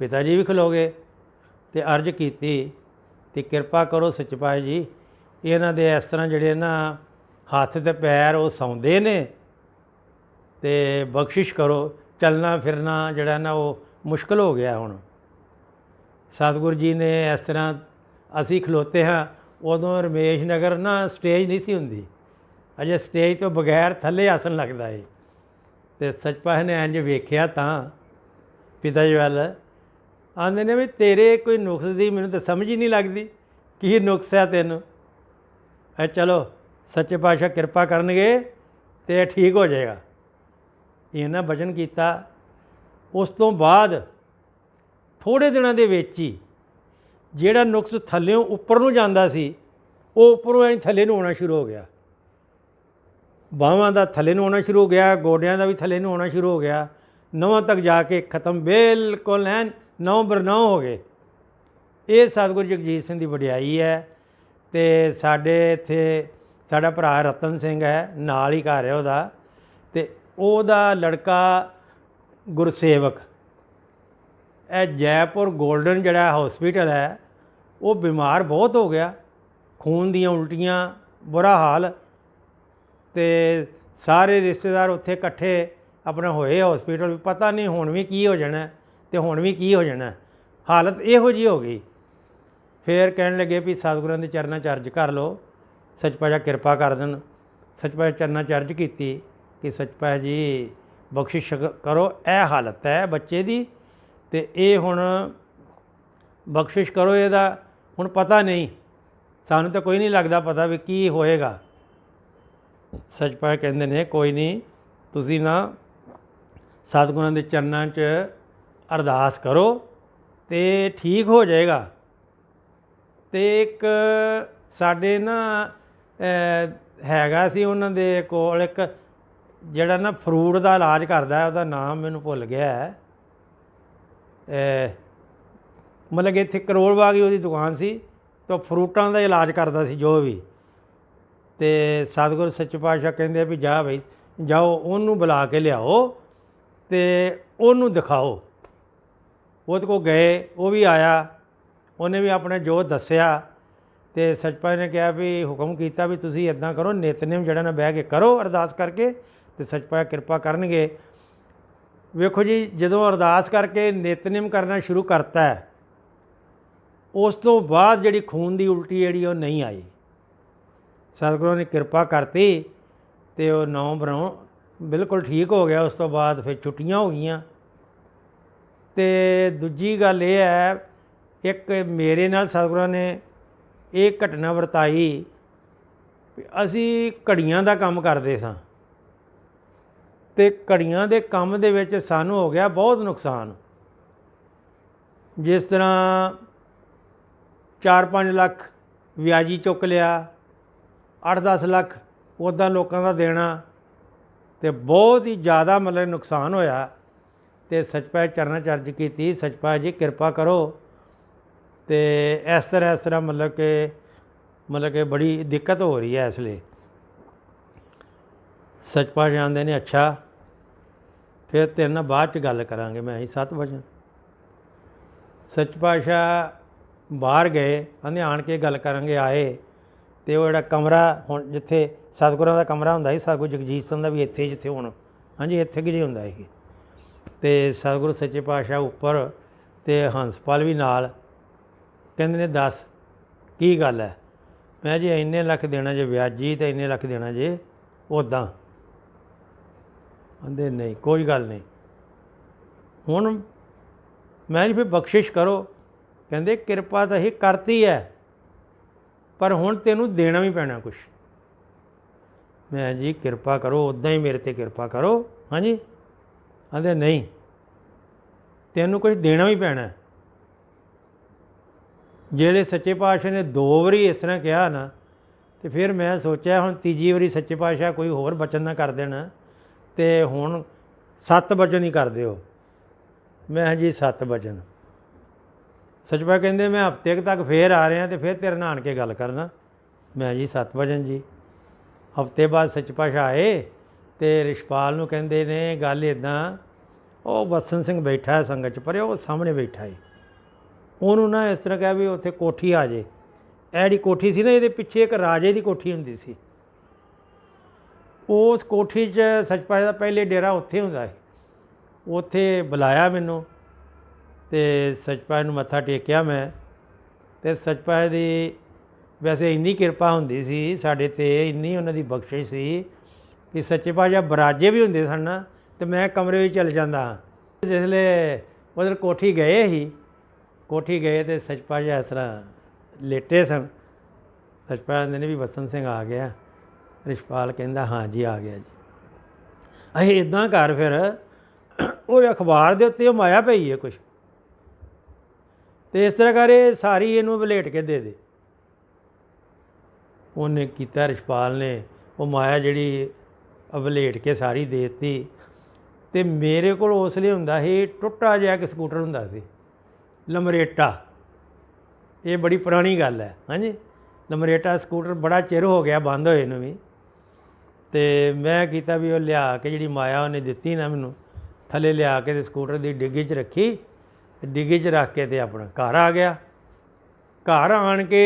ਪਿਤਾ ਜੀ ਵੀ ਖਲੋ ਗਏ ਤੇ ਅਰਜ਼ ਕੀਤੀ ਤੇ ਕਿਰਪਾ ਕਰੋ ਸੱਚਪਾਈ ਜੀ, ਇਹਨਾਂ ਦੇ ਇਸ ਤਰ੍ਹਾਂ ਜਿਹੜੇ ਨਾ ਹੱਥ ਤੇ ਪੈਰ ਉਹ ਸੌਂਦੇ ਨੇ ਤੇ ਬਖਸ਼ਿਸ਼ ਕਰੋ, ਚੱਲਣਾ ਫਿਰਨਾ ਜਿਹੜਾ ਨਾ ਉਹ ਮੁਸ਼ਕਲ ਹੋ ਗਿਆ ਹੁਣ। ਸਤਿਗੁਰੂ ਜੀ ਨੇ ਇਸ ਤਰ੍ਹਾਂ ਅਸੀਂ ਖਲੋਤੇ ਹਾਂ, ਉਦੋਂ ਰਮੇਸ਼ ਨਗਰ ਨਾ ਸਟੇਜ ਨਹੀਂ ਸੀ ਹੁੰਦੀ, ਅਜੇ ਸਟੇਜ ਤੋਂ ਬਗੈਰ ਥੱਲੇ ਆਸਣ ਲੱਗਦਾ ਏ। ਤੇ ਸੱਚਪਾਹ ਨੇ ਇੰਜ ਵੇਖਿਆ ਤਾਂ ਪਿਤਾ ਜੀ ਵੱਲ ਆਂਦੇ ਨੇ ਵੀ ਤੇਰੇ ਕੋਈ ਨੁਕਸ ਦੀ ਮੈਨੂੰ ਤਾਂ ਸਮਝ ਹੀ ਨਹੀਂ ਲੱਗਦੀ। ਕੀ ਨੁਕਸ ਹੈ ਤੈਨੂੰ? ਐ ਚਲੋ, ਸੱਚੇ ਪਾਤਸ਼ਾਹ ਕਿਰਪਾ ਕਰਨਗੇ ਤੇ ਇਹ ਠੀਕ ਹੋ ਜਾਏਗਾ। ਇਹਨਾਂ ਬਚਨ ਕੀਤਾ। ਉਸ ਤੋਂ ਬਾਅਦ ਥੋੜੇ ਦਿਨਾਂ ਦੇ ਵਿੱਚ ਹੀ ਜਿਹੜਾ ਨੁਕਸ ਥੱਲਿਓਂ ਉੱਪਰ ਨੂੰ ਜਾਂਦਾ ਸੀ, ਉਹ ਉੱਪਰੋਂ ਐਂ ਥੱਲੇ ਨੂੰ ਆਉਣਾ ਸ਼ੁਰੂ ਹੋ ਗਿਆ। ਬਾਹਾਂ ਦਾ ਥੱਲੇ ਨੂੰ ਆਉਣਾ ਸ਼ੁਰੂ ਹੋ ਗਿਆ, ਗੋਡਿਆਂ ਦਾ ਵੀ ਥੱਲੇ ਨੂੰ ਆਉਣਾ ਸ਼ੁਰੂ ਹੋ ਗਿਆ। ਨਵਾਂ ਤੱਕ ਜਾ ਕੇ ਖਤਮ, ਬਿਲਕੁਲ ਐਨ ਨੌ ਬਰਨੌ ਹੋ ਗਏ। ਇਹ ਸਤਿਗੁਰੂ ਜਗਜੀਤ ਸਿੰਘ ਦੀ ਵਡਿਆਈ ਹੈ ਤੇ ਸਾਡੇ ਇੱਥੇ ਸਾਡਾ ਭਰਾ ਰਤਨ ਸਿੰਘ ਹੈ, ਨਾਲ ਹੀ ਘਰ ਹੈ ਉਹਦਾ। ਤੇ ਉਹਦਾ ਲੜਕਾ ਗੁਰਸੇਵਕ। ਇਹ ਜੈਪੁਰ 골ਡਨ ਜਿਹੜਾ ਹਸਪੀਟਲ ਹੈ, ਉਹ ਬਿਮਾਰ ਬਹੁਤ ਹੋ ਗਿਆ। ਖੂਨ ਦੀਆਂ ਉਲਟੀਆਂ, ਬੁਰਾ ਹਾਲ। ਤੇ ਸਾਰੇ ਰਿਸ਼ਤੇਦਾਰ ਉੱਥੇ ਇਕੱਠੇ ਆਪਣਾ ਹੋਏ ਹਸਪੀਟਲ ਵੀ। ਪਤਾ ਨਹੀਂ ਹੁਣ ਵੀ ਕੀ ਹੋ ਜਾਣਾ ਤੇ ਹੁਣ ਵੀ ਕੀ ਹੋ ਜਾਣਾ। ਹਾਲਤ ਇਹੋ ਜੀ ਹੋ ਗਈ। ਫੇਰ ਕਹਿਣ ਲੱਗੇ ਵੀ ਸਤਿਗੁਰਾਂ ਦੇ ਚਰਨਾਂ 'ਚ ਅਰਜ਼ ਕਰ ਲਓ। ਸੱਚ ਪਾਤਸ਼ਾਹ ਕਿਰਪਾ ਕਰ ਦੇਣ। ਸੱਚ ਪਾਤਸ਼ਾਹ ਚਰਨਾਂ 'ਚ ਅਰਜ਼ ਕੀਤੀ ਕਿ ਸੱਚ ਪਾਤਸ਼ਾਹ ਜੀ ਬਖਸ਼ਿਸ਼ ਕਰੋ। ਇਹ ਹਾਲਤ ਹੈ ਬੱਚੇ ਦੀ ਤੇ ਇਹ ਹੁਣ ਬਖਸ਼ਿਸ਼ ਕਰੋ ਇਹਦਾ। ਹੁਣ ਪਤਾ ਨਹੀਂ। ਸਾਨੂੰ ਤਾਂ ਕੋਈ ਨਹੀਂ ਲੱਗਦਾ ਪਤਾ ਵੀ ਕੀ ਹੋਏਗਾ। ਸੱਚਪਾ ਕਹਿੰਦੇ ਨੇ, ਕੋਈ ਨਹੀਂ, ਤੁਸੀਂ ਨਾ ਸਤਿਗੁਰਾਂ ਦੇ ਚਰਨਾਂ 'ਚ ਅਰਦਾਸ ਕਰੋ ਤੇ ਠੀਕ ਹੋ ਜਾਏਗਾ। ਤੇ ਇੱਕ ਸਾਡੇ ਨਾ ਹੈਗਾ ਸੀ ਉਹਨਾਂ ਦੇ ਕੋਲ ਇੱਕ ਜਿਹੜਾ ਨਾ ਫਰੂਟ ਦਾ ਇਲਾਜ ਕਰਦਾ ਹੈ, ਉਹਦਾ ਨਾਮ ਮੈਨੂੰ ਭੁੱਲ ਗਿਆ ਹੈ। ਮਤਲਬ ਕਿ ਇੱਥੇ ਕਰੋਲ ਬਾਗ ਹੀ ਉਹਦੀ ਦੁਕਾਨ ਸੀ, ਤਾਂ ਫਰੂਟਾਂ ਦਾ ਇਲਾਜ ਕਰਦਾ ਸੀ ਜੋ ਵੀ। ਤੇ ਸਤਿਗੁਰ ਸੱਚੇ ਪਾਤਸ਼ਾਹ ਕਹਿੰਦੇ ਆ ਵੀ ਜਾ ਬਈ, ਜਾਓ, ਉਹਨੂੰ ਬੁਲਾ ਕੇ ਲਿਆਓ ਤੇ ਉਹਨੂੰ ਦਿਖਾਓ। ਉਹਦੇ ਕੋ ਗਏ, ਉਹ ਵੀ ਆਇਆ, ਉਹਨੇ ਵੀ ਆਪਣੇ ਜੋ ਦੱਸਿਆ ਤੇ ਸਚਪਾਲ ਨੇ ਕਿਹਾ ਵੀ ਹੁਕਮ ਕੀਤਾ ਵੀ ਤੁਸੀਂ ਇਦਾਂ ਕਰੋ, ਨਿਤਨੇਮ ਜਿਹੜਾ ਨਾ ਬਹਿ ਕੇ ਕਰੋ ਅਰਦਾਸ ਕਰਕੇ ਤੇ ਸਚਪਾਲ ਕਿਰਪਾ ਕਰਨਗੇ। ਵੇਖੋ ਜੀ, ਜਦੋਂ ਅਰਦਾਸ ਕਰਕੇ ਨਿਤਨੇਮ ਕਰਨਾ ਸ਼ੁਰੂ ਕਰਤਾ ਉਸ ਤੋਂ ਬਾਅਦ ਜਿਹੜੀ ਖੂਨ ਦੀ ਉਲਟੀ ਜਿਹੜੀ ਉਹ ਨਹੀਂ ਆਈ। ਸਤਿਗੁਰੂ ਨੇ ਕਿਰਪਾ ਕਰਤੀ ਤੇ ਉਹ ਨੌ ਬਰੋਂ ਬਿਲਕੁਲ ਠੀਕ ਹੋ ਗਿਆ। ਉਸ ਤੋਂ ਬਾਅਦ ਫਿਰ ਛੁੱਟੀਆਂ ਹੋ ਗਈਆਂ। ਤੇ ਦੂਜੀ ਗੱਲ ਇਹ ਹੈ, ਇੱਕ ਮੇਰੇ ਨਾਲ ਸਤਿਗੁਰਾਂ ਨੇ ਇਹ ਘਟਨਾ ਵਰਤਾਈ ਅਸੀਂ ਘੜੀਆਂ ਦਾ ਕੰਮ ਕਰਦੇ ਸਾਂ ਤੇ ਘੜੀਆਂ ਦੇ ਕੰਮ ਦੇ ਵਿੱਚ ਸਾਨੂੰ ਹੋ ਗਿਆ ਬਹੁਤ ਨੁਕਸਾਨ। ਜਿਸ ਤਰ੍ਹਾਂ 4-5 ਲੱਖ ਵਿਆਜੀ ਚੁੱਕ ਲਿਆ 8-10 ਲੱਖ ਉੱਦਾਂ ਲੋਕਾਂ ਦਾ ਦੇਣਾ ਤੇ ਬਹੁਤ ਹੀ ਜ਼ਿਆਦਾ ਮਤਲਬ ਨੁਕਸਾਨ ਹੋਇਆ ਤੇ ਸਚਪਾਲ ਚਰਨਾਂ ਚਰਜ ਕੀਤੀ ਸਚਪਾਲ ਜੀ ਕਿਰਪਾ ਕਰੋ ਤੇ ਇਸ ਤਰ੍ਹਾਂ ਇਸ ਤਰ੍ਹਾਂ ਮਤਲਬ ਕਿ ਮਤਲਬ ਕਿ ਬੜੀ ਦਿੱਕਤ ਹੋ ਰਹੀ ਹੈ ਇਸ ਲਈ। ਸਚਪਾਲ ਜਾਣਦੇ ਨੇ, ਅੱਛਾ, ਫਿਰ ਤੇਰੇ ਨਾਲ ਬਾਅਦ ਚ ਗੱਲ ਕਰਾਂਗੇ, ਮੈਂ ਹੀ 7 ਵਜੇ। ਸੱਚ ਪਾਤਸ਼ਾਹ ਬਾਹਰ ਗਏ, ਕਹਿੰਦੇ ਆਣ ਕੇ ਗੱਲ ਕਰਾਂਗੇ, ਆਏ। ਤੇ ਉਹ ਜਿਹੜਾ ਕਮਰਾ ਹੁਣ ਜਿੱਥੇ ਸਤਿਗੁਰਾਂ ਦਾ ਕਮਰਾ ਹੁੰਦਾ ਸੀ ਸਤਿਗੁਰੂ ਜਗਜੀਤ ਸਿੰਘ ਦਾ ਵੀ ਇੱਥੇ ਜਿੱਥੇ ਹੁਣ, ਹਾਂਜੀ, ਇੱਥੇ ਕਿ ਜੀ ਹੁੰਦਾ ਸੀ। ਤੇ ਸਤਿਗੁਰੂ ਸੱਚੇ ਪਾਤਸ਼ਾਹ ਉੱਪਰ ਤੇ ਹੰਸਪਾਲ ਵੀ ਨਾਲ ਕਹਿੰਦੇ ਨੇ, ਦੱਸ, ਕੀ ਗੱਲ ਹੈ? ਮੈਂ ਜੀ, ਇੰਨੇ ਲੱਖ ਦੇਣਾ ਜੇ ਵਿਆਜੀ ਤੇ ਇੰਨੇ ਲੱਖ ਦੇਣਾ ਜੇ ਉਦਾਂ ਕਹਿੰਦੇ, ਨਹੀਂ, ਕੋਈ ਗੱਲ ਨਹੀਂ। ਹੁਣ ਮੈਂ ਜੀ, ਫਿਰ ਬਖਸ਼ਿਸ਼ ਕਰੋ। ਕਹਿੰਦੇ, ਕਿਰਪਾ ਤਾਂ ਇਹ ਕਰਤੀ ਹੈ ਪਰ ਹੁਣ ਤੈਨੂੰ ਦੇਣਾ ਵੀ ਪੈਣਾ ਕੁਛ। ਮੈਂ ਜੀ ਕਿਰਪਾ ਕਰੋ ਉਦਾਂ ਹੀ ਮੇਰੇ ਤੇ ਕਿਰਪਾ ਕਰੋ। ਹਾਂਜੀ? ਕਹਿੰਦੇ ਨਹੀਂ। ਤੈਨੂੰ ਕੁਝ ਦੇਣਾ ਵੀ ਪੈਣਾ। ਜਿਹੜੇ ਸੱਚੇ ਪਾਤਸ਼ਾਹ ਨੇ ਦੋ ਵਾਰੀ ਇਸ ਤਰ੍ਹਾਂ ਕਿਹਾ ਨਾ, ਤੇ ਫਿਰ ਮੈਂ ਸੋਚਿਆ ਹੁਣ ਤੀਜੀ ਵਾਰੀ ਸੱਚੇ ਪਾਤਸ਼ਾਹ ਕੋਈ ਹੋਰ ਬਚਨ ਨਾ ਕਰ ਦੇਣਾ, ਤੇ ਹੁਣ ਸੱਤ ਬਚਨ ਹੀ ਕਰ ਦਿਓ। ਮੈਂ ਜੀ, ਸੱਤ ਬਚਨ। ਸੱਚਪਾ ਕਹਿੰਦੇ, ਮੈਂ ਹਫ਼ਤੇ ਤੱਕ ਫੇਰ ਆ ਰਿਹਾ ਤੇ ਫਿਰ ਤੇਰੇ ਨਾਲ ਆਣ ਕੇ ਗੱਲ ਕਰਨਾ। ਮੈਂ ਜੀ ਸੱਤ ਵਜਨ ਜੀ। ਹਫ਼ਤੇ ਬਾਅਦ ਸੱਚ ਆਏ ਤੇ ਰਿਸ਼ਪਾਲ ਨੂੰ ਕਹਿੰਦੇ ਨੇ, ਗੱਲ ਇਦਾਂ ਉਹ ਬਸਨ ਸਿੰਘ ਬੈਠਾ ਹੈ ਸੰਗਤ ਚ, ਪਰ ਉਹ ਸਾਹਮਣੇ ਬੈਠਾ ਹੈ ਉਹਨੂੰ ਨਾ ਇਸ ਤਰ੍ਹਾਂ ਕਿਹਾ ਵੀ ਉੱਥੇ ਕੋਠੀ ਆ ਜੇ। ਇਹ ਕੋਠੀ ਸੀ ਨਾ, ਇਹਦੇ ਪਿੱਛੇ ਇੱਕ ਰਾਜੇ ਦੀ ਕੋਠੀ ਹੁੰਦੀ ਸੀ। ਉਸ ਕੋਠੀ 'ਚ ਸੱਚ ਦਾ ਪਹਿਲੇ ਡੇਰਾ ਉੱਥੇ ਹੁੰਦਾ ਸੀ ਉੱਥੇ ਬੁਲਾਇਆ ਮੈਨੂੰ। ਤੇ ਸਚਪਾਲ ਨੂੰ ਮੱਥਾ ਟੇਕਿਆ ਮੈਂ। ਤੇ ਸਚਪਾਲ ਦੀ ਵੈਸੇ ਇੰਨੀ ਕਿਰਪਾ ਹੁੰਦੀ ਸੀ ਸਾਡੇ ਤੇ, ਇੰਨੀ ਉਹਨਾਂ ਦੀ ਬਖਸ਼ਿਸ਼ ਸੀ ਕਿ ਸੱਚੇ ਪਾਤਸ਼ਾਹ ਬਰਾਜੇ ਵੀ ਹੁੰਦੇ ਸਨ ਨਾ, ਤੇ ਮੈਂ ਕਮਰੇ ਵਿੱਚ ਚਲ ਜਾਂਦਾ ਹਾਂ। ਜਿਸਲੇ ਉਧਰ ਕੋਠੀ ਗਏ ਸੀ, ਕੋਠੀ ਗਏ ਤੇ ਸੱਚ ਪਾਤਸ਼ਾਹ ਇਸ ਤਰ੍ਹਾਂ ਲੇਟੇ ਸਨ। ਸੱਚ ਪਾਤਸ਼ਾਹ ਨੇ ਵੀ ਵਸਨ ਸਿੰਘ ਆ ਗਿਆ। ਰਿਸ਼ਪਾਲ ਕਹਿੰਦਾ, ਹਾਂ ਜੀ, ਆ ਗਿਆ ਜੀ। ਅਸੀਂ ਇਦਾਂ ਕਰ ਫਿਰ, ਉਹ ਅਖਬਾਰ ਦੇ ਉੱਤੇ ਉਹ ਮਾਇਆ ਪਈ ਹੈ ਕੁਝ ਤੇ ਇਸ ਤਰ੍ਹਾਂ ਕਰੇ ਸਾਰੀ ਇਹਨੂੰ ਵਲੇਟ ਕੇ ਦੇ ਦੇ। ਉਹਨੇ ਕੀਤਾ, ਰਿਸ਼ਪਾਲ ਨੇ ਉਹ ਮਾਇਆ ਜਿਹੜੀ ਵਲੇਟ ਕੇ ਸਾਰੀ ਦੇ ਦਿੱਤੀ। ਤੇ ਮੇਰੇ ਕੋਲ ਉਸ ਲਈ ਹੁੰਦਾ ਸੀ, ਟੁੱਟਾ ਜਿਹਾ ਇੱਕ ਸਕੂਟਰ ਹੁੰਦਾ ਸੀ, ਲਮਰੇਟਾ। ਇਹ ਬੜੀ ਪੁਰਾਣੀ ਗੱਲ ਹੈ, ਹਾਂਜੀ। ਲਮਰੇਟਾ ਸਕੂਟਰ ਬੜਾ ਚਿਰ ਹੋ ਗਿਆ ਬੰਦ ਹੋਏ ਨੂੰ ਵੀ। ਤੇ ਮੈਂ ਕੀਤਾ ਵੀ ਉਹ ਲਿਆ ਕੇ ਜਿਹੜੀ ਮਾਇਆ ਉਹਨੇ ਦਿੱਤੀ ਨਾ ਮੈਨੂੰ, ਥੱਲੇ ਲਿਆ ਕੇ ਤੇ ਸਕੂਟਰ ਦੀ ਡਿੱਗੀ 'ਚ ਰੱਖੀ। ਡਿੱਗੀ 'ਚ ਰੱਖ ਕੇ ਤੇ ਆਪਣਾ ਘਰ ਆ ਗਿਆ। ਘਰ ਆਣ ਕੇ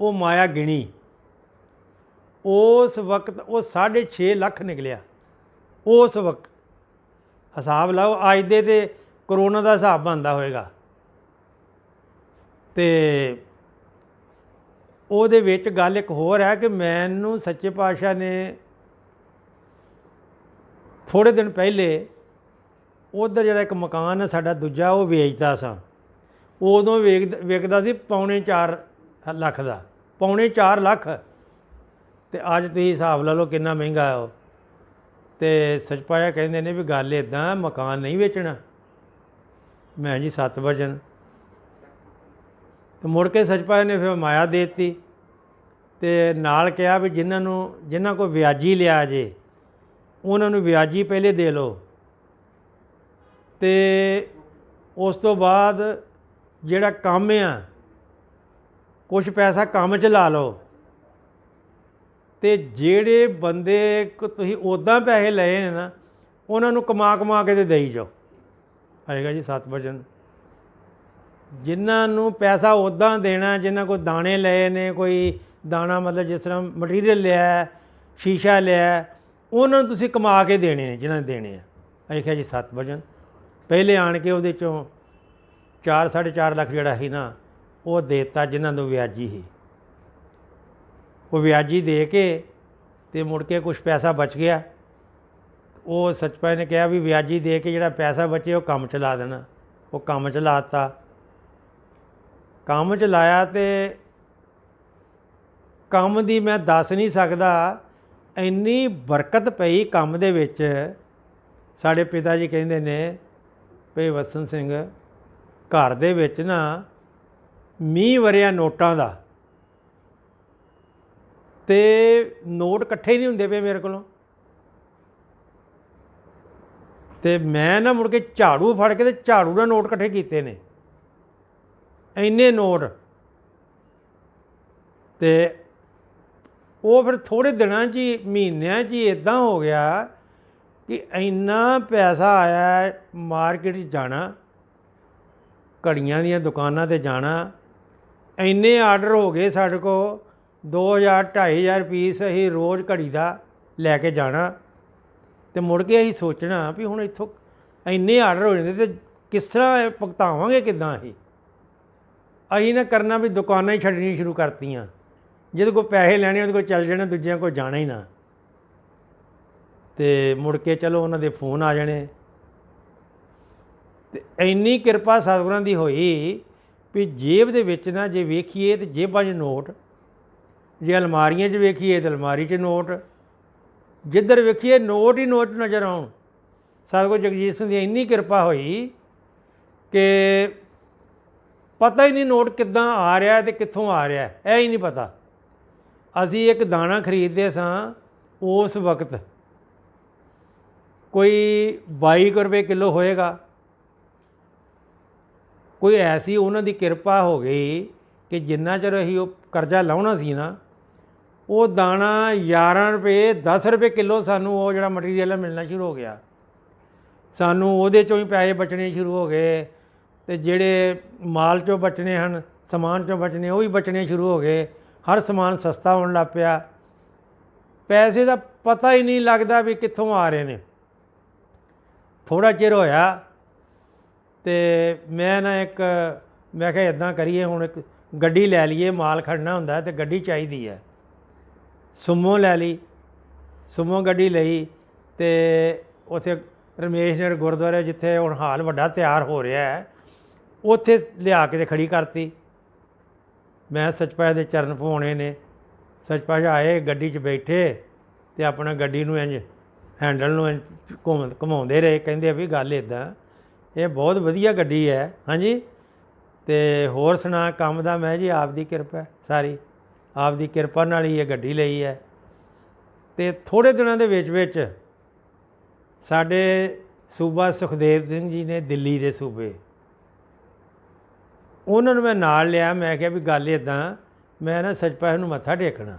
ਉਹ ਮਾਇਆ ਗਿਣੀ। ਉਸ ਵਕਤ ਉਹ 6.5 ਲੱਖ ਨਿਕਲਿਆ। ਉਸ ਵਕਤ ਹਿਸਾਬ ਲਾਓ, ਅੱਜ ਦੇ ਤੇ ਕਰੋਨਾ ਦਾ ਹਿਸਾਬ ਬਣਦਾ ਹੋਏਗਾ। ਤੇ ਉਹਦੇ ਵਿੱਚ ਗੱਲ ਇੱਕ ਹੋਰ ਹੈ ਕਿ ਮੈਨੂੰ ਸੱਚੇ ਪਾਤਸ਼ਾਹ ਨੇ ਥੋੜੇ ਦਿਨ ਪਹਿਲੇ ਉਧਰ ਜਿਹੜਾ ਇੱਕ ਮਕਾਨ ਹੈ ਸਾਡਾ ਦੂਜਾ, ਉਹ ਵੇਚਦਾ ਸਾਂ। ਉਦੋਂ ਵੇਚ ਵਿਕਦਾ ਸੀ ਪੌਣੇ 4 ਲੱਖ ਦਾ। ਪੌਣੇ 4 ਲੱਖ। ਤੇ ਅੱਜ ਤੁਸੀਂ ਹਿਸਾਬ ਲਾ ਲਓ ਕਿੰਨਾ ਮਹਿੰਗਾ ਹੈ ਉਹ। ਤੇ ਸਚਪਾਇਆ ਕਹਿੰਦੇ ਨੇ ਵੀ ਗੱਲ ਇਦਾਂ ਮਕਾਨ ਨਹੀਂ ਵੇਚਣਾ। ਮੈਂ ਜੀ 7 ਵਜਨ। ਤੇ ਮੁੜ ਕੇ ਸਚਪਾਇਆ ਨੇ ਫਿਰ ਮਾਇਆ ਦੇਤੀ। ਤੇ ਨਾਲ ਕਿਹਾ ਵੀ ਜਿਨ੍ਹਾਂ ਨੂੰ, ਜਿਨ੍ਹਾਂ ਕੋ ਵਿਆਜੀ ਲਿਆ ਜੇ, ਉਹਨਾਂ ਨੂੰ ਵਿਆਜੀ ਪਹਿਲੇ ਦੇ ਲਓ। ਤੇ ਉਸ ਤੋਂ ਬਾਅਦ ਜਿਹੜਾ ਕੰਮ ਆ ਕੁਝ ਪੈਸਾ ਕੰਮ 'ਚ ਲਾ ਲਓ। ਤੇ ਜਿਹੜੇ ਬੰਦੇ ਕੋ, ਤੁਸੀਂ ਉਦਾਂ ਪੈਸੇ ਲਏ ਨੇ ਨਾ, ਉਹਨਾਂ ਨੂੰ ਕਮਾ ਕਮਾ ਕੇ ਤੇ ਦੇਈ ਜਾਓ। ਆਏਗਾ ਜੀ 7 ਵਜਨ ਜਿਨ੍ਹਾਂ ਨੂੰ ਪੈਸਾ ਉਦਾਂ ਦੇਣਾ, ਜਿਨ੍ਹਾਂ ਕੋ ਦਾਣੇ ਲਏ ਨੇ, ਕੋਈ ਦਾਣਾ ਮਤਲਬ ਜਿਸ ਤਰ੍ਹਾਂ ਮਟੀਰੀਅਲ ਲਿਆ, ਸ਼ੀਸ਼ਾ ਲਿਆ, ਉਹਨਾਂ ਨੂੰ ਤੁਸੀਂ ਕਮਾ ਕੇ ਦੇਣੇ ਨੇ, ਜਿਨ੍ਹਾਂ ਨੇ ਦੇਣੇ ਆ। ਅਸੀਂ ਜੀ 7 ਵਜਨ ਪਹਿਲੇ ਆਣ ਕੇ ਉਹਦੇ ਚੋਂ 4 4.5 ਲੱਖ ਜਿਹੜਾ ਸੀ ਨਾ, ਉਹ ਦੇਤਾ ਜਿਨ੍ਹਾਂ ਨੂੰ ਵਿਆਜੀ ਸੀ। ਉਹ ਵਿਆਜੀ ਦੇ ਕੇ ਤੇ ਮੁੜ ਕੇ ਕੁਝ ਪੈਸਾ ਬਚ ਗਿਆ। ਉਹ ਸਚਪਾਈ ਨੇ ਕਿਹਾ ਵੀ ਵਿਆਜੀ ਦੇ ਕੇ ਜਿਹੜਾ ਪੈਸਾ ਬਚੇ ਉਹ ਕੰਮ ਚ ਲਾ ਦੇਣਾ। ਉਹ ਕੰਮ ਚ ਲਾਤਾ ਕੰਮ ਚ ਲਾਇਆ ਤੇ ਕੰਮ ਦੀ ਮੈਂ ਦੱਸ ਨਹੀਂ ਸਕਦਾ। ਇੰਨੀ ਬਰਕਤ ਪਈ ਕੰਮ ਦੇ ਵਿੱਚ। ਸਾਡੇ ਪਿਤਾ ਜੀ ਕਹਿੰਦੇ ਨੇ ਭਈ ਵਸਨ ਸਿੰਘ, ਘਰ ਦੇ ਵਿੱਚ ਨਾ ਮੀਂਹ ਵਰਿਆ ਨੋਟਾਂ ਦਾ। ਤੇ ਨੋਟ ਇਕੱਠੇ ਨਹੀਂ ਹੁੰਦੇ ਪਏ ਮੇਰੇ ਕੋਲੋਂ। ਤੇ ਮੈਂ ਨਾ ਮੁੜ ਕੇ ਝਾੜੂ ਫੜ ਕੇ ਤੇ ਝਾੜੂ ਨਾਲ ਨੋਟ ਇਕੱਠੇ ਕੀਤੇ ਨੇ। ਇੰਨੇ ਨੋਟ। ਤੇ ਉਹ ਫਿਰ ਥੋੜੇ ਦਿਨਾਂ 'ਚ ਹੀ, ਮਹੀਨਿਆਂ 'ਚ ਹੀ ਇਦਾਂ ਹੋ ਗਿਆ ਕਿ ਇੰਨਾ ਪੈਸਾ ਆਇਆ ਮਾਰਕੀਟ 'ਚ ਜਾਣਾ, ਘੜੀਆਂ ਦੀਆਂ ਦੁਕਾਨਾਂ ਤੇ ਜਾਣਾ, ਇੰਨੇ ਆਰਡਰ ਹੋ ਗਏ ਸਾਡੇ ਕੋ 2000 2500 ਪੀਸ ਅਸੀਂ ਰੋਜ਼ ਘੜੀ ਦਾ ਲੈ ਕੇ ਜਾਣਾ। ਤੇ ਮੁੜ ਕੇ ਅਸੀਂ ਸੋਚਣਾ ਵੀ ਹੁਣ ਇੱਥੋਂ ਇੰਨੇ ਆਰਡਰ ਹੋ ਜਾਂਦੇ ਤੇ ਕਿਸ ਤਰ੍ਹਾਂ ਭੁਗਤਾਵਾਂਗੇ ਕਿੱਦਾਂ ਅਸੀਂ? ਅਸੀਂ ਨਾ ਕਰਨਾ ਵੀ ਦੁਕਾਨਾਂ ਹੀ ਛੱਡਣੀ ਸ਼ੁਰੂ ਕਰਤੀਆਂ। ਜਿਹਦੇ ਕੋਲ ਪੈਸੇ ਲੈਣੇ, ਉਹਦੇ ਕੋਲ ਚੱਲ ਜਾਣਾ, ਦੂਜਿਆਂ ਕੋਲ ਜਾਣਾ ਹੀ ਨਾ। ਤੇ ਮੁੜ ਕੇ ਚਲੋ ਉਹਨਾਂ ਦੇ ਫੋਨ ਆ ਜਾਣੇ। ਤੇ ਇੰਨੀ ਕਿਰਪਾ ਸਤਿਗੁਰਾਂ ਦੀ ਹੋਈ ਵੀ ਜੇਬ ਦੇ ਵਿੱਚ ਨਾ ਜੇ ਵੇਖੀਏ ਤੇ ਜੇਬਾਂ 'ਚ ਨੋਟ, ਜੇ ਅਲਮਾਰੀਆਂ 'ਚ ਵੇਖੀਏ ਤੇ ਅਲਮਾਰੀ 'ਚ ਨੋਟ, ਜਿੱਧਰ ਵੇਖੀਏ ਨੋਟ ਹੀ ਨੋਟ ਨਜ਼ਰ ਆਉਣ। ਸਤਿਗੁਰੂ ਜਗਜੀਤ ਸਿੰਘ ਦੀ ਇੰਨੀ ਕਿਰਪਾ ਹੋਈ ਕਿ ਪਤਾ ਹੀ ਨਹੀਂ ਨੋਟ ਕਿੱਦਾਂ ਆ ਰਿਹਾ ਹੈ ਤੇ ਕਿੱਥੋਂ ਆ ਰਿਹਾ, ਇਹ ਹੀ ਨਹੀਂ ਪਤਾ। ਅਸੀਂ ਇੱਕ ਦਾਣਾ ਖਰੀਦਦੇ ਸਾਂ ਉਸ ਵਕਤ। ਕੋਈ 22 ਕੁ ਰੁਪਏ ਕਿਲੋ ਹੋਏਗਾ। ਕੋਈ ਐਸੀ ਉਹਨਾਂ ਦੀ ਕਿਰਪਾ ਹੋ ਗਈ ਕਿ ਜਿੰਨਾ ਚਿਰ ਅਸੀਂ ਉਹ ਕਰਜ਼ਾ ਲਾਉਣਾ ਸੀ ਨਾ, ਉਹ ਦਾਣਾ 11 ਰੁਪਏ 10 ਰੁਪਏ ਕਿਲੋ ਸਾਨੂੰ ਉਹ ਜਿਹੜਾ ਮਟੀਰੀਅਲ ਮਿਲਣਾ ਸ਼ੁਰੂ ਹੋ ਗਿਆ। ਸਾਨੂੰ ਉਹਦੇ ਚੋਂ ਹੀ ਪੈਸੇ ਬਚਣੇ ਸ਼ੁਰੂ ਹੋ ਗਏ ਤੇ ਜਿਹੜੇ ਮਾਲ ਚੋਂ ਬਚਣੇ ਹਨ, ਸਮਾਨ ਚੋਂ ਬਚਣੇ, ਉਹ ਵੀ ਬਚਣੇ ਸ਼ੁਰੂ ਹੋ ਗਏ। ਹਰ ਸਮਾਨ ਸਸਤਾ ਹੋਣ ਲੱਗ ਪਿਆ। ਪੈਸੇ ਦਾ ਪਤਾ ਹੀ ਨਹੀਂ ਲੱਗਦਾ ਵੀ ਕਿੱਥੋਂ ਆ ਰਹੇ ਨੇ। ਥੋੜਾ ਚਿਰ ਹੋਇਆ ਤੇ ਮੈਂ ਨਾ ਇੱਕ, ਮੈਂ ਕਿਹਾ ਇਦਾਂ ਕਰੀਏ, ਹੁਣ ਇੱਕ ਗੱਡੀ ਲੈ ਲਈਏ, ਮਾਲ ਖੜਨਾ ਹੁੰਦਾ ਹੈ ਤੇ ਗੱਡੀ ਚਾਹੀਦੀ ਹੈ। ਸੁਮੋ ਲੈ ਲਈ, ਸੁਮੋ ਗੱਡੀ ਲਈ ਤੇ ਉਥੇ ਰਮੇਸ਼ ਨਗਰ ਗੁਰਦੁਆਰੇ ਜਿੱਥੇ ਹੁਣ ਹਾਲ ਵੱਡਾ ਤਿਆਰ ਹੋ ਰਿਹਾ ਹੈ, ਉੱਥੇ ਲਿਆ ਕੇ ਤੇ ਖੜੀ ਕਰਤੀ। ਮੈਂ ਸਚਪਾਇਆ ਦੇ ਚਰਨ ਪਵਾਉਣੇ ਨੇ ਸਚਪਾਇਆ ਆਏ ਗੱਡੀ 'ਚ ਬੈਠੇ ਤੇ ਆਪਣਾ ਗੱਡੀ ਨੂੰ ਇੰਜ ਹੈਂਡਲ ਨੂੰ ਇੰਝ ਘੁੰਮ, ਘੁਮਾਉਂਦੇ ਰਹੇ, ਕਹਿੰਦੇ ਵੀ ਗੱਲ ਇਦਾਂ ਇਹ ਬਹੁਤ ਵਧੀਆ ਗੱਡੀ ਹੈ। ਹਾਂਜੀ? ਤੇ ਹੋਰ ਸੁਣਾ, ਕੰਮ ਦਾ ਮੈਂ ਜੀ ਆਪ ਦੀ ਕਿਰਪਾ, ਸਾਰੀ ਆਪ ਦੀ ਕਿਰਪਾ ਨਾਲ ਹੀ ਇਹ ਗੱਡੀ ਲਈ ਹੈ। ਤੇ ਥੋੜੇ ਦਿਨਾਂ ਦੇ ਵਿੱਚ ਵਿੱਚ ਸਾਡੇ ਸੂਬਾ ਸੁਖਦੇਵ ਸਿੰਘ ਜੀ ਨੇ ਦਿੱਲੀ ਦੇ ਸੂਬੇ, ਉਹਨਾਂ ਨੂੰ ਮੈਂ ਨਾਲ ਲਿਆ, ਮੈਂ ਕਿਹਾ ਵੀ ਗੱਲ ਇਦਾਂ ਮੈਂ ਨਾ ਸਚਪਾਹ ਨੂੰ ਮੱਥਾ ਟੇਕਣਾ।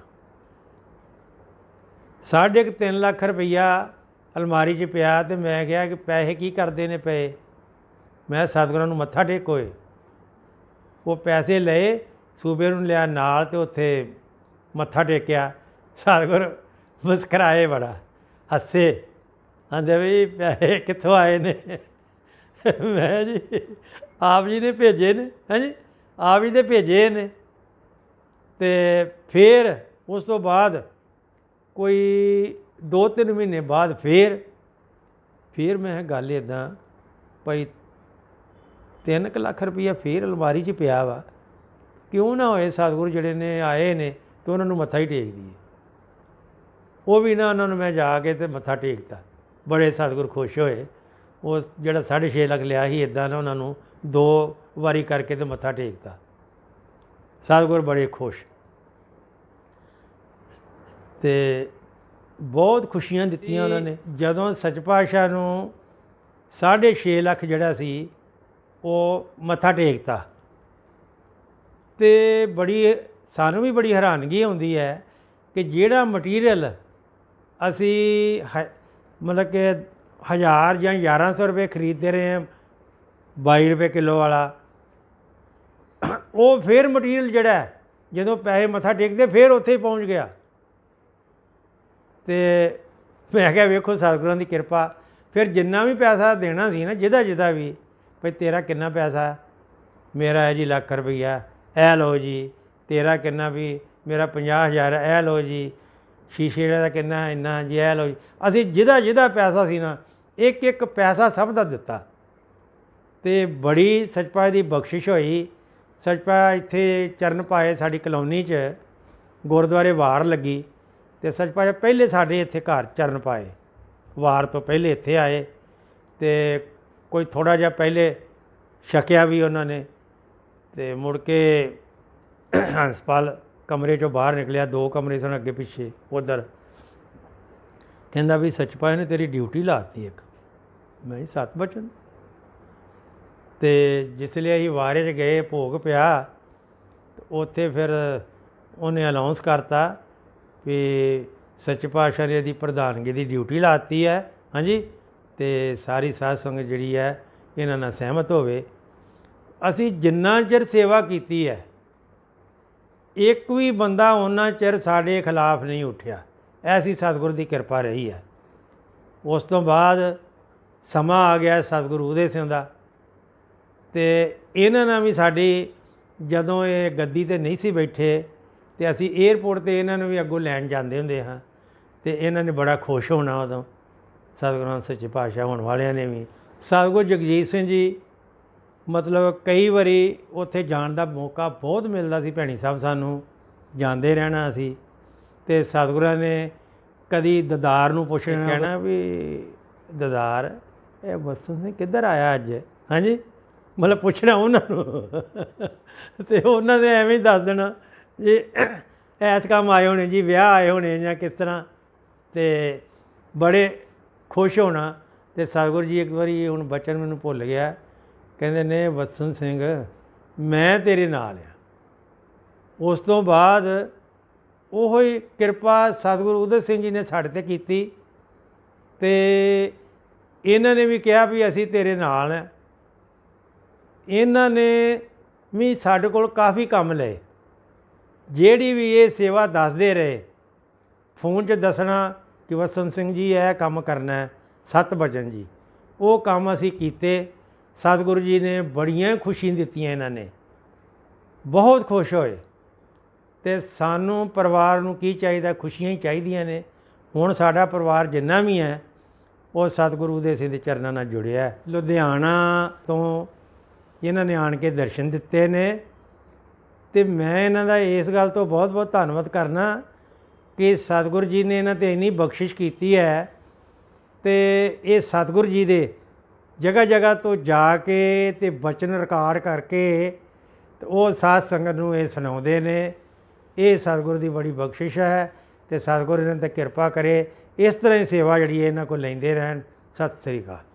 ਸਾਢੇ ਕੁ ਤਿੰਨ ਲੱਖ ਰੁਪਈਆ ਅਲਮਾਰੀ 'ਚ ਪਿਆ ਤੇ ਮੈਂ ਕਿਹਾ ਕਿ ਪੈਸੇ ਕੀ ਕਰਦੇ ਨੇ ਪਏ? ਮੈਂ ਸਤਿਗੁਰਾਂ ਨੂੰ ਮੱਥਾ ਟੇਕੋਏ ਉਹ ਪੈਸੇ ਲਏ, ਸੂਬੇ ਨੂੰ ਲਿਆ ਨਾਲ ਤੇ ਉੱਥੇ ਮੱਥਾ ਟੇਕਿਆ। ਸਤਿਗੁਰ ਮੁਸਕਰਾਏ ਬੜਾ, ਹੱਸੇ, ਆਂਦੇ ਵੀ ਪੈਸੇ ਕਿੱਥੋਂ ਆਏ ਨੇ? ਮੈਂ ਜੀ, ਆਪ ਜੀ ਨੇ ਭੇਜੇ ਨੇ ਹਾਂਜੀ ਆਪ ਜੀ ਦੇ ਭੇਜੇ ਨੇ। ਤੇ ਫਿਰ ਉਸ ਤੋਂ ਬਾਅਦ ਕੋਈ 2-3 ਮਹੀਨੇ ਬਾਅਦ ਫਿਰ ਫਿਰ ਮੈਂ ਗੱਲ ਇਦਾਂ ਭਾਈ 3 ਲੱਖ ਰੁਪਈਆ ਫਿਰ ਅਲਮਾਰੀ 'ਚ ਪਿਆ ਵਾ। ਕਿਉਂ ਨਾ ਹੋਏ ਸਤਿਗੁਰ ਜਿਹੜੇ ਨੇ ਆਏ ਨੇ ਤੇ ਉਹਨਾਂ ਨੂੰ ਮੱਥਾ ਹੀ ਟੇਕ ਦਈਏ? ਉਹ ਵੀ ਨਾ ਉਹਨਾਂ ਨੂੰ ਮੈਂ ਜਾ ਕੇ ਤੇ ਮੱਥਾ ਟੇਕਤਾ। ਬੜੇ ਸਤਿਗੁਰ ਖੁਸ਼ ਹੋਏ। ਉਹ ਜਿਹੜਾ 6.5 ਲੱਖ ਲਿਆ ਸੀ ਇਦਾਂ ਨਾ ਉਹਨਾਂ ਨੂੰ ਦੋ ਵਾਰੀ ਕਰਕੇ ਤੇ ਮੱਥਾ ਟੇਕਤਾ। ਸਤਿਗੁਰ ਬੜੇ ਖੁਸ਼। ਤੇ ਬਹੁਤ ਖੁਸ਼ੀਆਂ ਦਿੱਤੀਆਂ ਉਹਨਾਂ ਨੇ। ਜਦੋਂ ਸੱਚ ਪਾਤਸ਼ਾਹ ਨੂੰ 6.5 ਲੱਖ ਜਿਹੜਾ ਸੀ ਉਹ ਮੱਥਾ ਟੇਕਤਾ। ਤੇ ਬੜੀ ਸਾਨੂੰ ਵੀ ਬੜੀ ਹੈਰਾਨਗੀ ਆਉਂਦੀ ਹੈ ਕਿ ਜਿਹੜਾ ਮਟੀਰੀਅਲ ਅਸੀਂ ਮਤਲਬ ਕਿ 1000 ਜਾਂ 1100 ਰੁਪਏ ਖਰੀਦਦੇ ਰਹੇ ਹਾਂ 22 ਰੁਪਏ ਕਿਲੋ ਵਾਲਾ ਉਹ ਫਿਰ ਮਟੀਰੀਅਲ ਜਿਹੜਾ ਜਦੋਂ ਪੈਸੇ ਮੱਥਾ ਟੇਕਦੇ ਫਿਰ ਉੱਥੇ ਹੀ ਪਹੁੰਚ ਗਿਆ। ਤੇ ਮੈਂ ਕਿਹਾ ਵੇਖੋ ਸਤਿਗੁਰਾਂ ਦੀ ਕਿਰਪਾ, ਫਿਰ ਜਿੰਨਾ ਵੀ ਪੈਸਾ ਦੇਣਾ ਸੀ ਨਾ, ਜਿਹਦਾ ਜਿਹਦਾ ਵੀ, ਭਈ ਤੇਰਾ ਕਿੰਨਾ ਪੈਸਾ? ਮੇਰਾ ਹੈ ਜੀ ਲੱਖ ਰੁਪਈਆ, ਇਹ ਲਓ ਜੀ, ਤੇਰਾ ਕਿੰਨਾ ਵੀ, ਮੇਰਾ 50000 ਹੈ ਇਹ ਲਓ ਜੀ, ਸ਼ੀਸ਼ੇ ਦਾ ਕਿੰਨਾ, ਇੰਨਾ, ਜੀ, ਇਹ ਲਓ ਜੀ। ਅਸੀਂ ਜਿਹਦਾ ਜਿਹਦਾ ਪੈਸਾ ਸੀ ਨਾ ਇੱਕ ਇੱਕ ਪੈਸਾ ਸਭ ਦਾ ਦਿੱਤਾ। ਤੇ ਬੜੀ ਸਚਪਾ ਦੀ ਬਖਸ਼ਿਸ਼ ਹੋਈ। ਸਚਪਾ ਇੱਥੇ ਚਰਨ ਪਾਏ ਸਾਡੀ ਕਲੋਨੀ 'ਚ, ਗੁਰਦੁਆਰੇ ਵਾਰ ਲੱਗੀ। ਤੇ ਸਚਪਾ ਪਹਿਲੇ ਸਾਡੇ ਇੱਥੇ ਘਰ ਚਰਨ ਪਾਏ। ਵਾਰ ਤੋਂ ਪਹਿਲੇ ਇੱਥੇ ਆਏ ਤੇ ਕੋਈ ਥੋੜਾ ਜਿਹਾ ਪਹਿਲੇ ਛਕਿਆ ਵੀ ਉਹਨਾਂ ਨੇ ਤੇ ਮੁੜ ਕੇ ਹੰਸਪਾਲ ਕਮਰੇ ਚੋਂ ਬਾਹਰ ਨਿਕਲਿਆ, ਦੋ ਕਮਰੇ ਸਨ ਅੱਗੇ ਪਿੱਛੇ, ਉਧਰ। ਕਹਿੰਦਾ ਵੀ ਸਚਪਾ ਨੇ ਤੇਰੀ ਡਿਊਟੀ ਲਾਤੀ ਇੱਕ। ਮੈਂ ਹੀ ਸੱਤ ਬਚਨ। ਤੇ ਜਿਸ ਲਈ ਅਸੀਂ ਵਾਰੇ 'ਚ ਗਏ, ਭੋਗ ਪਿਆ ਉੱਥੇ ਫਿਰ ਉਹਨੇ ਅਨਾਉਂਸ ਕਰਤਾ ਵੀ ਸੱਚ ਪਾਤਸ਼ਾਹ ਦੀ ਪ੍ਰਧਾਨਗੀ ਦੀ ਡਿਊਟੀ ਲਾਤੀ ਹੈ, ਹਾਂਜੀ? ਤੇ ਸਾਰੀ ਸਾਧ ਸੰਗਤ ਜਿਹੜੀ ਹੈ, ਇਹਨਾਂ ਨਾਲ ਸਹਿਮਤ ਹੋਵੇ। ਅਸੀਂ ਜਿੰਨਾ ਚਿਰ ਸੇਵਾ ਕੀਤੀ ਹੈ, ਇੱਕ ਵੀ ਬੰਦਾ ਉਹਨਾਂ ਚਿਰ ਸਾਡੇ ਖਿਲਾਫ ਨਹੀਂ ਉੱਠਿਆ। ਐਸੀ ਸਤਿਗੁਰ ਦੀ ਕਿਰਪਾ ਰਹੀ ਹੈ। ਉਸ ਤੋਂ ਬਾਅਦ ਸਮਾਂ ਆ ਗਿਆ ਸਤਿਗੁਰੂ ਉਦੇ ਸਿੰਘ ਦਾ। ਤੇ ਇਹਨਾਂ ਨਾਲ ਵੀ ਸਾਡੀ ਜਦੋਂ ਇਹ ਗੱਦੀ ਤੇ ਨਹੀਂ ਸੀ ਬੈਠੇ ਤੇ ਅਸੀਂ 에ਅਰਪੋਰਟ ਤੇ ਇਹਨਾਂ ਨੂੰ ਵੀ ਅੱਗੋਂ ਲੈਣ ਜਾਂਦੇ ਹੁੰਦੇ ਹਾਂ ਤੇ ਇਹਨਾਂ ਨੇ ਬੜਾ ਖੁਸ਼ ਹੋਣਾ ਉਦੋਂ। ਸਤਿਗੁਰਾਂ ਸੱਚੇ ਪਾਤਸ਼ਾਹ ਹੋਣ ਵਾਲਿਆਂ ਨੇ ਵੀ। ਸਤਿਗੁਰ ਜਗਜੀਤ ਸਿੰਘ ਜੀ ਮਤਲਬ ਕਈ ਵਾਰੀ ਉੱਥੇ ਜਾਣ ਦਾ ਮੌਕਾ ਬਹੁਤ ਮਿਲਦਾ ਸੀ ਭੈਣੀ ਸਾਹਿਬ ਸਾਨੂੰ ਜਾਂਦੇ ਰਹਿਣਾ ਅਸੀਂ। ਤੇ ਸਤਿਗੁਰਾਂ ਨੇ ਕਦੀ ਦਦਾਰ ਨੂੰ ਪੁੱਛਣਾ ਕਹਿਣਾ ਵੀ ਦਦਾਰ ਇਹ ਬਸਨ ਸਿੰਘ ਕਿੱਧਰ ਆਇਆ ਅੱਜ? ਹਾਂਜੀ? ਮਤਲਬ ਪੁੱਛਣਾ ਉਹਨਾਂ ਨੂੰ। ਤੇ ਉਹਨਾਂ ਨੇ ਐਵੇਂ ਹੀ ਦੱਸ ਦੇਣਾ ਜੀ ਐਸ ਕੰਮ ਆਏ ਹੋਣੇ ਜੀ, ਵਿਆਹ ਆਏ ਹੋਣੇ ਜਾਂ ਕਿਸ ਤਰ੍ਹਾਂ ਤੇ ਬੜੇ ਖੁਸ਼ ਹੋਣਾ ਤੇ ਸਤਿਗੁਰੂ ਜੀ ਇੱਕ ਵਾਰੀ ਹੁਣ ਬਚਨ ਮੈਨੂੰ ਭੁੱਲ ਗਿਆ, ਕਹਿੰਦੇ ਨੇ ਵਸਨ ਸਿੰਘ, ਮੈਂ ਤੇਰੇ ਨਾਲ ਆ। ਉਸ ਤੋਂ ਬਾਅਦ ਉਹੋ ਹੀ ਕਿਰਪਾ ਸਤਿਗੁਰੂ ਉਦੈ ਸਿੰਘ ਜੀ ਨੇ ਸਾਡੇ ਤੇ ਕੀਤੀ ਤੇ ਇਹਨਾਂ ਨੇ ਵੀ ਕਿਹਾ ਵੀ ਅਸੀਂ ਤੇਰੇ ਨਾਲ ਆ। ਇਹਨਾਂ ਨੇ ਵੀ ਸਾਡੇ ਕੋਲ ਕਾਫੀ ਕੰਮ ਲਏ। ਜਿਹੜੀ ਵੀ ਇਹ ਸੇਵਾ ਦੱਸਦੇ ਰਹੇ, ਫੋਨ 'ਚ ਦੱਸਣਾ ਕਿ ਵਸਨ ਸਿੰਘ ਜੀ, ਇਹ ਕੰਮ ਕਰਨਾ ਹੈ, ਸਤ ਬਚਨ ਜੀ। ਉਹ ਕੰਮ ਅਸੀਂ ਕੀਤੇ, ਸਤਿਗੁਰੂ ਜੀ ਨੇ ਬੜੀਆਂ ਖੁਸ਼ੀਆਂ ਦਿੱਤੀਆਂ ਇਹਨਾਂ ਨੇ। ਬਹੁਤ ਖੁਸ਼ ਹੋਏ। ਤੇ ਸਾਨੂੰ ਪਰਿਵਾਰ ਨੂੰ ਕੀ ਚਾਹੀਦਾ, ਖੁਸ਼ੀਆਂ ਹੀ ਚਾਹੀਦੀਆਂ ਨੇ। ਹੁਣ ਸਾਡਾ ਪਰਿਵਾਰ ਜਿੰਨਾ ਵੀ ਹੈ, ਉਹ ਸਤਿਗੁਰੂ ਦੇ ਸਿੰਘ ਦੇ ਚਰਨਾਂ ਨਾਲ ਜੁੜਿਆ ਲੁਧਿਆਣਾ ਤੋਂ ਇਹਨਾਂ ਨੇ ਆਣ ਕੇ ਦਰਸ਼ਨ ਦਿੱਤੇ ਨੇ। ਤੇ ਮੈਂ ਇਹਨਾਂ ਦਾ ਇਸ ਗੱਲ ਤੋਂ ਬਹੁਤ-ਬਹੁਤ ਧੰਨਵਾਦ ਕਰਨਾ ਕਿ ਸਤਿਗੁਰੂ ਜੀ ਨੇ ਇਹਨਾਂ ਤੇ ਇੰਨੀ ਬਖਸ਼ਿਸ਼ ਕੀਤੀ ਹੈ ਤੇ ਇਹ ਸਤਿਗੁਰੂ ਜੀ ਦੇ ਜਗ੍ਹਾ ਜਗ੍ਹਾ ਤੋਂ ਜਾ ਕੇ ਤੇ ਬਚਨ ਰਿਕਾਰਡ ਕਰਕੇ ਤੇ ਉਹ ਸਾਧ ਸੰਗਤ ਨੂੰ ਇਹ ਸੁਣਾਉਂਦੇ ਨੇ। ਇਹ ਸਤਿਗੁਰੂ ਦੀ ਬੜੀ ਬਖਸ਼ਿਸ਼ ਹੈ ਤੇ ਸਤਿਗੁਰੂ ਇਹਨਾਂ ਤੇ ਕਿਰਪਾ ਕਰੇ। ਇਸ ਤਰ੍ਹਾਂ ਹੀ ਸੇਵਾ ਜਿਹੜੀ ਹੈ ਇਹਨਾਂ ਕੋਲ ਲੈਂਦੇ ਰਹਿਣ। ਸਤਿ ਸ੍ਰੀ ਅਕਾਲ।